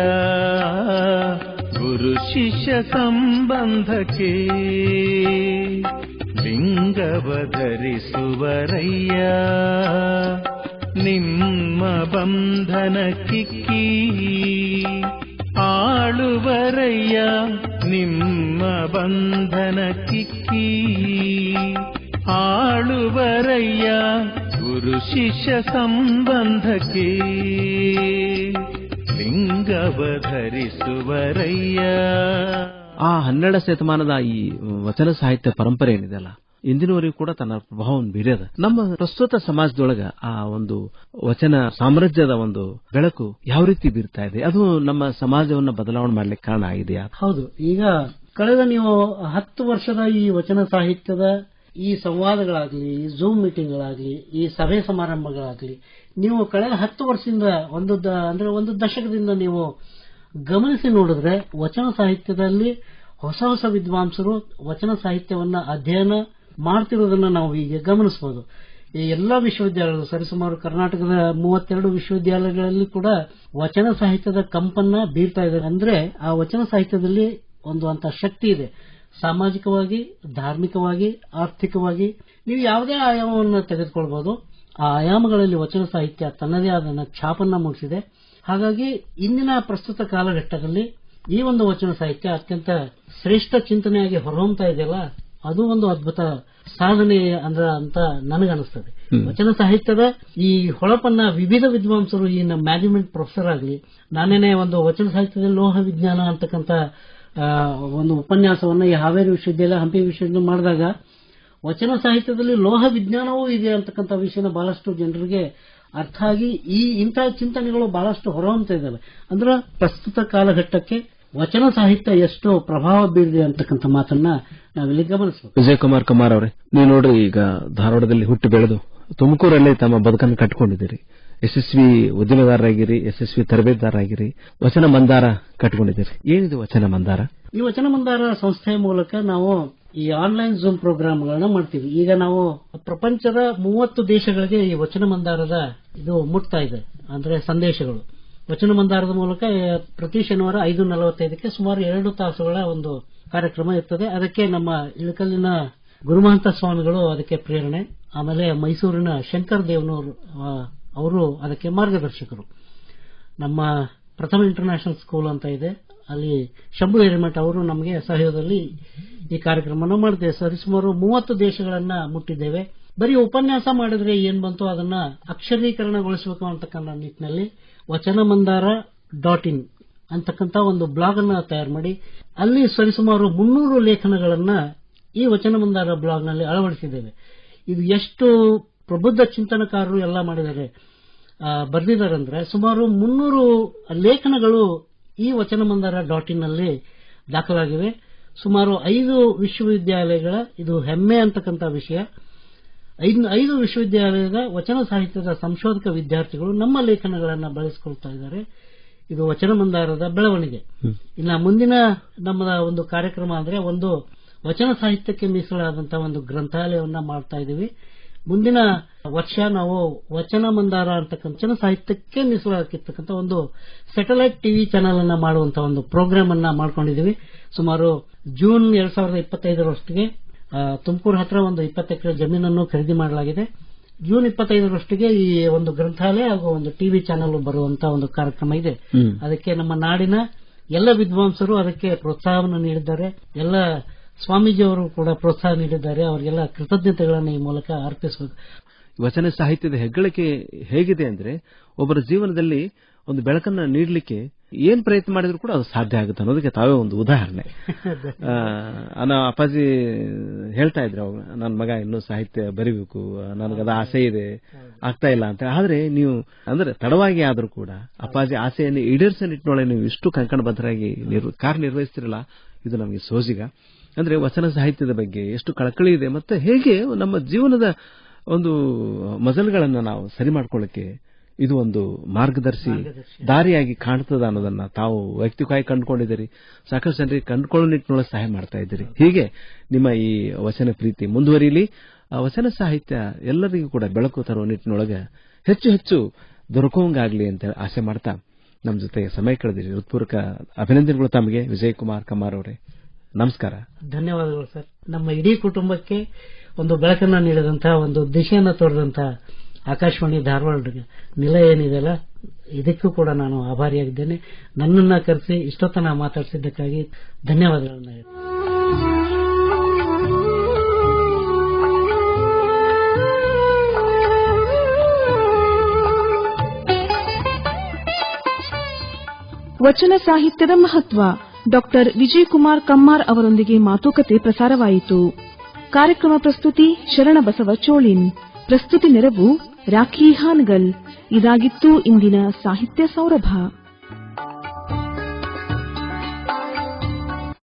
ಗುರು ಶಿಷ್ಯ ಸಂಬಂಧಕ್ಕೆ ಲಿಂಗವ ಧರಿಸುವರಯ್ಯ ನಿಮ್ಮ ಬಂಧನ ಕಿಕ್ಕಿ ಆಳುವರಯ್ಯ ನಿಮ್ಮ ಬಂಧನ ಕಿಕ್ಕಿ ಆಳುವರಯ್ಯ ಗುರು ಶಿಷ್ಯ ಸಂಬಂಧಕ್ಕೆ ಲಿಂಗವ ಧರಿಸುವರಯ್ಯ ಆ ಹನ್ನೆರಡ ಶತಮಾನದ ಈ ವಚನ ಸಾಹಿತ್ಯ ಪರಂಪರೆ ಏನಿದೆಯಲ್ಲ ಇಂದಿನವರೆಗೂ ಕೂಡ ತನ್ನ ಪ್ರಭಾವವನ್ನು ಬೀರ್ಯದ ನಮ್ಮ ಪ್ರಸ್ತುತ ಸಮಾಜದೊಳಗ ಆ ಒಂದು ವಚನ ಸಾಮ್ರಾಜ್ಯದ ಒಂದು ಬೆಳಕು ಯಾವ ರೀತಿ ಬೀರ್ತಾ ಇದೆ? ಅದು ನಮ್ಮ ಸಮಾಜವನ್ನ ಬದಲಾವಣೆ ಮಾಡ್ಲಿಕ್ಕೆ ಕಾರಣ ಆಗಿದೆಯಾ? ಹೌದು. ಈಗ ಕಳೆದ ನೀವು ಹತ್ತು ವರ್ಷದ ಈ ವಚನ ಸಾಹಿತ್ಯದ ಈ ಸಂವಾದಗಳಾಗಲಿ ಈ ಝೂಮ್ ಮೀಟಿಂಗ್ಗಳಾಗಲಿ ಈ ಸಭೆ ಸಮಾರಂಭಗಳಾಗಲಿ, ನೀವು ಕಳೆದ ಹತ್ತು ವರ್ಷದಿಂದ ಒಂದು ಅಂದ್ರೆ ಒಂದು ದಶಕದಿಂದ ನೀವು ಗಮನಿಸಿ ನೋಡಿದ್ರೆ ವಚನ ಸಾಹಿತ್ಯದಲ್ಲಿ ಹೊಸ ಹೊಸ ವಿದ್ವಾಂಸರು ವಚನ ಸಾಹಿತ್ಯವನ್ನ ಅಧ್ಯಯನ ಮಾಡ್ತಿರೋದನ್ನ ನಾವು ಈಗ ಗಮನಿಸಬಹುದು ಈ ಎಲ್ಲಾ ವಿಶ್ವವಿದ್ಯಾಲಯಗಳು, ಸರಿಸುಮಾರು ಕರ್ನಾಟಕದ ಮೂವತ್ತೆರಡು ವಿಶ್ವವಿದ್ಯಾಲಯಗಳಲ್ಲಿ ಕೂಡ ವಚನ ಸಾಹಿತ್ಯದ ಕಂಪನ್ನ ಬೀರ್ತಾ ಇದೆ ಅಂದ್ರೆ ಆ ವಚನ ಸಾಹಿತ್ಯದಲ್ಲಿ ಒಂದು ಅಂತ ಶಕ್ತಿ ಇದೆ. ಸಾಮಾಜಿಕವಾಗಿ ಧಾರ್ಮಿಕವಾಗಿ ಆರ್ಥಿಕವಾಗಿ ನೀವು ಯಾವುದೇ ಆಯಾಮವನ್ನು ತೆಗೆದುಕೊಳ್ಬಹುದು ಆ ಆಯಾಮಗಳಲ್ಲಿ ವಚನ ಸಾಹಿತ್ಯ ತನ್ನದೇ ಆದ ಛಾಪನ್ನ ಮೂಡಿಸಿದೆ. ಹಾಗಾಗಿ ಇಂದಿನ ಪ್ರಸ್ತುತ ಕಾಲಘಟ್ಟದಲ್ಲಿ ಈ ಒಂದು ವಚನ ಸಾಹಿತ್ಯ ಅತ್ಯಂತ ಶ್ರೇಷ್ಠ ಚಿಂತನೆಯಾಗಿ ಹೊರಹೊಮ್ತಾ ಇದೆಯಲ್ಲ ಅದು ಒಂದು ಅದ್ಭುತ ಸಾಧನೆ ಅಂದ್ರ ಅಂತ ನನಗನ್ನಿಸ್ತದೆ. ವಚನ ಸಾಹಿತ್ಯದ ಈ ಹೊಳಪನ್ನ ವಿವಿಧ ವಿದ್ವಾಂಸರು ಈ ಮ್ಯಾನೇಜ್ಮೆಂಟ್ ಪ್ರೊಫೆಸರ್ ಆಗಲಿ ನಾನೇನೆ ಒಂದು ವಚನ ಸಾಹಿತ್ಯದ ಲೋಹ ವಿಜ್ಞಾನ ಅಂತಕ್ಕಂಥ ಒಂದು ಉಪನ್ಯಾಸವನ್ನು ಈ ಹಾವೇರಿ ವಿಶ್ವವಿದ್ಯಾಲಯ, ಹಂಪಿ ವಿಶ್ವವಿದ್ಯಾಲಯ ಮಾಡಿದಾಗ ವಚನ ಸಾಹಿತ್ಯದಲ್ಲಿ ಲೋಹ ವಿಜ್ಞಾನವೂ ಇದೆ ಅಂತಕ್ಕಂಥ ವಿಷಯನ ಬಹಳಷ್ಟು ಜನರಿಗೆ ಅರ್ಥ ಆಗಿ ಈ ಇಂತಹ ಚಿಂತನೆಗಳು ಬಹಳಷ್ಟು ಹೊರಹೊಮ್ತಾ ಇದ್ದಾವೆ. ಅಂದ್ರೆ ಪ್ರಸ್ತುತ ಕಾಲಘಟ್ಟಕ್ಕೆ ವಚನ ಸಾಹಿತ್ಯ ಎಷ್ಟು ಪ್ರಭಾವ ಬೀರಿದೆ ಅಂತಕ್ಕಂಥ ಮಾತನ್ನ ನಾವಿಲ್ಲಿ ಗಮನಿಸಬೇಕು. ವಿಜಯ್ ಕುಮಾರ್ ಕುಮಾರ್ ಅವರೇ, ನೀವು ನೋಡ್ರಿ ಈಗ ಧಾರವಾಡದಲ್ಲಿ ಹುಟ್ಟಿ ಬೆಳೆದು ತುಮಕೂರಲ್ಲೇ ತಮ್ಮ ಬದುಕನ್ನು ಕಟ್ಕೊಂಡಿದ್ದೀರಿ. ಯಶಸ್ವಿ ಉದ್ಯಮದಾರರಾಗಿರಿ ಯಶಸ್ವಿ ತರಬೇತುದಾರರಾಗಿರಿ, ವಚನ ಮಂದಾರ ಕಟ್ಟಿಕೊಂಡಿದ್ದೀರಿ ಏನಿದೆ ವಚನ ಮಂದಾರ? ಈ ವಚನ ಮಂದಾರ ಸಂಸ್ಥೆಯ ಮೂಲಕ ನಾವು ಈ ಆನ್ಲೈನ್ ಝೂಮ್ ಪ್ರೋಗ್ರಾಮ್ಗಳನ್ನ ಮಾಡ್ತೀವಿ. ಈಗ ನಾವು ಪ್ರಪಂಚದ ಮೂವತ್ತು ದೇಶಗಳಿಗೆ ಈ ವಚನ ಮಂದಾರದ ಇದು ಮುಟ್ತಾ ಇದೆ, ಅಂದ್ರೆ ಸಂದೇಶಗಳು. ವಚನ ಮಂದಾರದ ಮೂಲಕ ಪ್ರತಿ ಶನಿವಾರ ಐದು ನಲವತ್ತೈದಕ್ಕೆ ಸುಮಾರು ಎರಡು ತಾಸುಗಳ ಒಂದು ಕಾರ್ಯಕ್ರಮ ಇರ್ತದೆ. ಅದಕ್ಕೆ ನಮ್ಮ ಇಳಕಲ್ಲಿನ ಗುರುಮಹಂತ ಸ್ವಾಮಿಗಳು ಅದಕ್ಕೆ ಪ್ರೇರಣೆ. ಆಮೇಲೆ ಮೈಸೂರಿನ ಶಂಕರ್ ದೇವನೂರು ಅವರು ಅದಕ್ಕೆ ಮಾರ್ಗದರ್ಶಕರು. ನಮ್ಮ ಪ್ರಥಮ ಇಂಟರ್ನ್ಯಾಷನಲ್ ಸ್ಕೂಲ್ ಅಂತ ಇದೆ. ಅಲ್ಲಿ ಶಂಭು ಹಿರೇಮಠ ಅವರು ನಮಗೆ ಸಹಯೋಗದಲ್ಲಿ ಈ ಕಾರ್ಯಕ್ರಮವನ್ನು ಮಾಡಿದ್ದೇವೆ ಸರಿಸುಮಾರು ಮೂವತ್ತು ದೇಶಗಳನ್ನ ಮುಟ್ಟಿದ್ದೇವೆ. ಬರೀ ಉಪನ್ಯಾಸ ಮಾಡಿದ್ರೆ ಏನ್ ಬಂತು ಅದನ್ನ ಅಕ್ಷರೀಕರಣಗೊಳಿಸಬೇಕು ಅಂತಕ್ಕಂಥ ನಿಟ್ಟಿನಲ್ಲಿ ವಚನ ಮಂದಾರ ಡಾಟ್ ಇನ್ ಅಂತಕ್ಕಂಥ ಒಂದು ಬ್ಲಾಗ್ ಅನ್ನ ತಯಾರು ಮಾಡಿ, ಅಲ್ಲಿ ಸರಿಸುಮಾರು ಮುನ್ನೂರು ಲೇಖನಗಳನ್ನ ಈ ವಚನ ಮಂದಾರ ಬ್ಲಾಗ್ನಲ್ಲಿ ಅಳವಡಿಸಿದ್ದೇವೆ. ಇದು ಎಷ್ಟು ಪ್ರಬುದ್ಧ ಚಿಂತನಕಾರರು ಎಲ್ಲ ಮಾಡಿದ್ದಾರೆ. ಬರೆದಿದ್ದಾರೆ ಅಂದರೆ ಸುಮಾರು ಮುನ್ನೂರು ಲೇಖನಗಳು ಈ ವಚನ ಮಂದಾರ ಡಾಟ್ ಇನ್ನಲ್ಲಿ ದಾಖಲಾಗಿವೆ. ಸುಮಾರು ಐದು ವಿಶ್ವವಿದ್ಯಾಲಯಗಳ ಇದು ಹೆಮ್ಮೆ ಅಂತಕ್ಕಂಥ ವಿಷಯ. ಐದು ಐದು ವಿಶ್ವವಿದ್ಯಾಲಯದ ವಚನ ಸಾಹಿತ್ಯದ ಸಂಶೋಧಕ ವಿದ್ಯಾರ್ಥಿಗಳು ನಮ್ಮ ಲೇಖನಗಳನ್ನು ಬಳಸಿಕೊಳ್ತಾ ಇದ್ದಾರೆ. ಇದು ವಚನ ಮಂದಾರದ ಬೆಳವಣಿಗೆ ಇನ್ನು ಮುಂದಿನ ನಮ್ಮ ಒಂದು ಕಾರ್ಯಕ್ರಮ ಅಂದ್ರೆ ಒಂದು ವಚನ ಸಾಹಿತ್ಯಕ್ಕೆ ಮೀಸಲಾದಂತಹ ಒಂದು ಗ್ರಂಥಾಲಯವನ್ನ ಮಾಡ್ತಾ ಇದ್ದೀವಿ ಮುಂದಿನ ವರ್ಷ ನಾವು ವಚನ ಮಂದಾರ ಅಂತಕ್ಕಂಥ ಸಾಹಿತ್ಯಕ್ಕೆ ಮೀಸಲಾಗಿರ್ತಕ್ಕಂಥ ಒಂದು ಸ್ಯಾಟಲೈಟ್ ಟಿವಿ ಚಾನೆಲ್ ಅನ್ನ ಮಾಡುವಂತಹ ಒಂದು ಪ್ರೋಗ್ರಾಮ್ ಅನ್ನ ಮಾಡ್ಕೊಂಡಿದ್ದೀವಿ. ಸುಮಾರು ಜೂನ್ ಎರಡ್ ಸಾವಿರದ ಇಪ್ಪತ್ತೈದರಷ್ಟಿಗೆ ತುಮಕೂರು ಹತ್ರ ಒಂದು ಇಪ್ಪತ್ತು ಎಕರೆ ಜಮೀನನ್ನು ಖರೀದಿ ಮಾಡಲಾಗಿದೆ. ಜೂನ್ ಇಪ್ಪತ್ತೈದರಷ್ಟಿಗೆ ಈ ಒಂದು ಗ್ರಂಥಾಲಯ ಹಾಗೂ ಒಂದು ಟಿವಿ ಚಾನೆಲ್ ಬರುವಂತಹ ಒಂದು ಕಾರ್ಯಕ್ರಮ ಇದೆ. ಅದಕ್ಕೆ ನಮ್ಮ ನಾಡಿನ ಎಲ್ಲ ವಿದ್ವಾಂಸರು ಅದಕ್ಕೆ ಪ್ರೋತ್ಸಾಹವನ್ನು ನೀಡಿದ್ದಾರೆ. ಎಲ್ಲ ಸ್ವಾಮೀಜಿಯವರು ಕೂಡ ಪ್ರೋತ್ಸಾಹ ನೀಡಿದ್ದಾರೆ. ಅವರಿಗೆಲ್ಲ ಕೃತಜ್ಞತೆಗಳನ್ನು ಈ ಮೂಲಕ ಅರ್ಪಿಸಬೇಕು. ವಚನ ಸಾಹಿತ್ಯದ ಹೆಗ್ಗಳಿಕೆ ಹೇಗಿದೆ ಅಂದ್ರೆ ಒಬ್ಬರ ಜೀವನದಲ್ಲಿ ಒಂದು ಬೆಳಕನ್ನ ನೀಡಲಿಕ್ಕೆ ಏನ್ ಪ್ರಯತ್ನ ಮಾಡಿದ್ರು ಕೂಡ ಅದು ಸಾಧ್ಯ ಆಗುತ್ತೆ ಅನ್ನೋದಕ್ಕೆ ತಾವೇ ಒಂದು ಉದಾಹರಣೆ. ಆ, ನಾ ಅಪ್ಪಾಜಿ ಹೇಳ್ತಾ ಇದ್ರು ಅವಾಗ ನನ್ನ ಮಗ ಇನ್ನೂ ಸಾಹಿತ್ಯ ಬರಿಬೇಕು ನನಗದ ಆಸೆ ಇದೆ ಆಗ್ತಾ ಇಲ್ಲ ಅಂತ. ಆದ್ರೆ ನೀವು ಅಂದ್ರೆ ತಡವಾಗಿ ಆದ್ರೂ ಕೂಡ ಅಪ್ಪಾಜಿ ಆಸೆಯನ್ನು ಈಡೇರಿಸ ನಿಟ್ಟಿನೊಳಗೆ ನೀವು ಇಷ್ಟು ಕಂಕಣಬದ್ಧರಾಗಿ ನಿರ್ವ- ಕಾರ್ಯನಿರ್ವಹಿಸ್ತಿರಲ್ಲ ಇದು ನಮಗೆ ಸೋಜಿಗ. ಅಂದ್ರೆ ವಚನ ಸಾಹಿತ್ಯದ ಬಗ್ಗೆ ಎಷ್ಟು ಕಳಕಳಿ ಇದೆ ಮತ್ತೆ ಹೇಗೆ ನಮ್ಮ ಜೀವನದ ಒಂದು ಮಜಲ್ಗಳನ್ನು ನಾವು ಸರಿ ಮಾಡ್ಕೊಳ್ಳಕ್ಕೆ ಇದು ಒಂದು ಮಾರ್ಗದರ್ಶಿ ದಾರಿಯಾಗಿ ಕಾಣ್ತದ ಅನ್ನೋದನ್ನ ತಾವು ವೈಯಕ್ತಿಕವಾಗಿ ಕಂಡುಕೊಂಡಿದ್ದೀರಿ. ಸಾಕಷ್ಟು ಜನರಿಗೆ ಕಂಡುಕೊಳ್ಳೋ ನಿಟ್ಟಿನೊಳಗೆ ಸಹಾಯ ಮಾಡ್ತಾ ಇದ್ದೀರಿ. ಹೀಗೆ ನಿಮ್ಮ ಈ ವಚನ ಪ್ರೀತಿ ಮುಂದುವರಿಯಲಿ ಆ ವಚನ ಸಾಹಿತ್ಯ ಎಲ್ಲರಿಗೂ ಕೂಡ ಬೆಳಕು ತರುವ ನಿಟ್ಟಿನೊಳಗೆ ಹೆಚ್ಚು ಹೆಚ್ಚು ದೊರಕುವಂಗಾಗಲಿ ಅಂತ ಆಸೆ ಮಾಡ್ತಾ ನಮ್ಮ ಜೊತೆಗೆ ಸಮಯ ಕಳೆದಿರಿ. ಹೃತ್ಪೂರ್ವಕ ಅಭಿನಂದನೆಗಳು ತಮಗೆ. ವಿಜಯ್ ಕುಮಾರ್ ಕಮಾರ್ ಅವರೇ. ನಮಸ್ಕಾರ. ಧನ್ಯವಾದಗಳು ಸರ್. ನಮ್ಮ ಇಡೀ ಕುಟುಂಬಕ್ಕೆ ಒಂದು ಬೆಳಕನ್ನು ನೀಡಿದಂತಹ ಒಂದು ದಿಶೆಯನ್ನು ತೋರಿದಂತಹ ಆಕಾಶವಾಣಿ ಧಾರವಾಡ ನಿಲಯ ಏನಿದೆಯಲ್ಲ ಇದಕ್ಕೂ ಕೂಡ ನಾನು ಆಭಾರಿಯಾಗಿದ್ದೇನೆ. ನನ್ನನ್ನ ಕರೆಸಿ ಇಷ್ಟೊತ್ತನ ಮಾತಾಡಿಸಿದ್ದಕ್ಕಾಗಿ ಧನ್ಯವಾದಗಳನ್ನ. ವಚನ ಸಾಹಿತ್ಯದ ಮಹತ್ವ. ಡಾಕ್ಟರ್ ವಿಜಯಕುಮಾರ್ ಕಮ್ಮಾರ್ ಅವರೊಂದಿಗೆ ಮಾತುಕತೆ ಪ್ರಸಾರವಾಯಿತು. ಕಾರ್ಯಕ್ರಮ ಪ್ರಸ್ತುತಿ ಶರಣಬಸವ ಚೋಳಿನ್. ಪ್ರಸ್ತುತಿ ನೆರವು ರಾಖಿ ಹಾನ್ಗಲ್. ಇದಾಗಿತ್ತು ಇಂದಿನ ಸಾಹಿತ್ಯ ಸೌರಭ.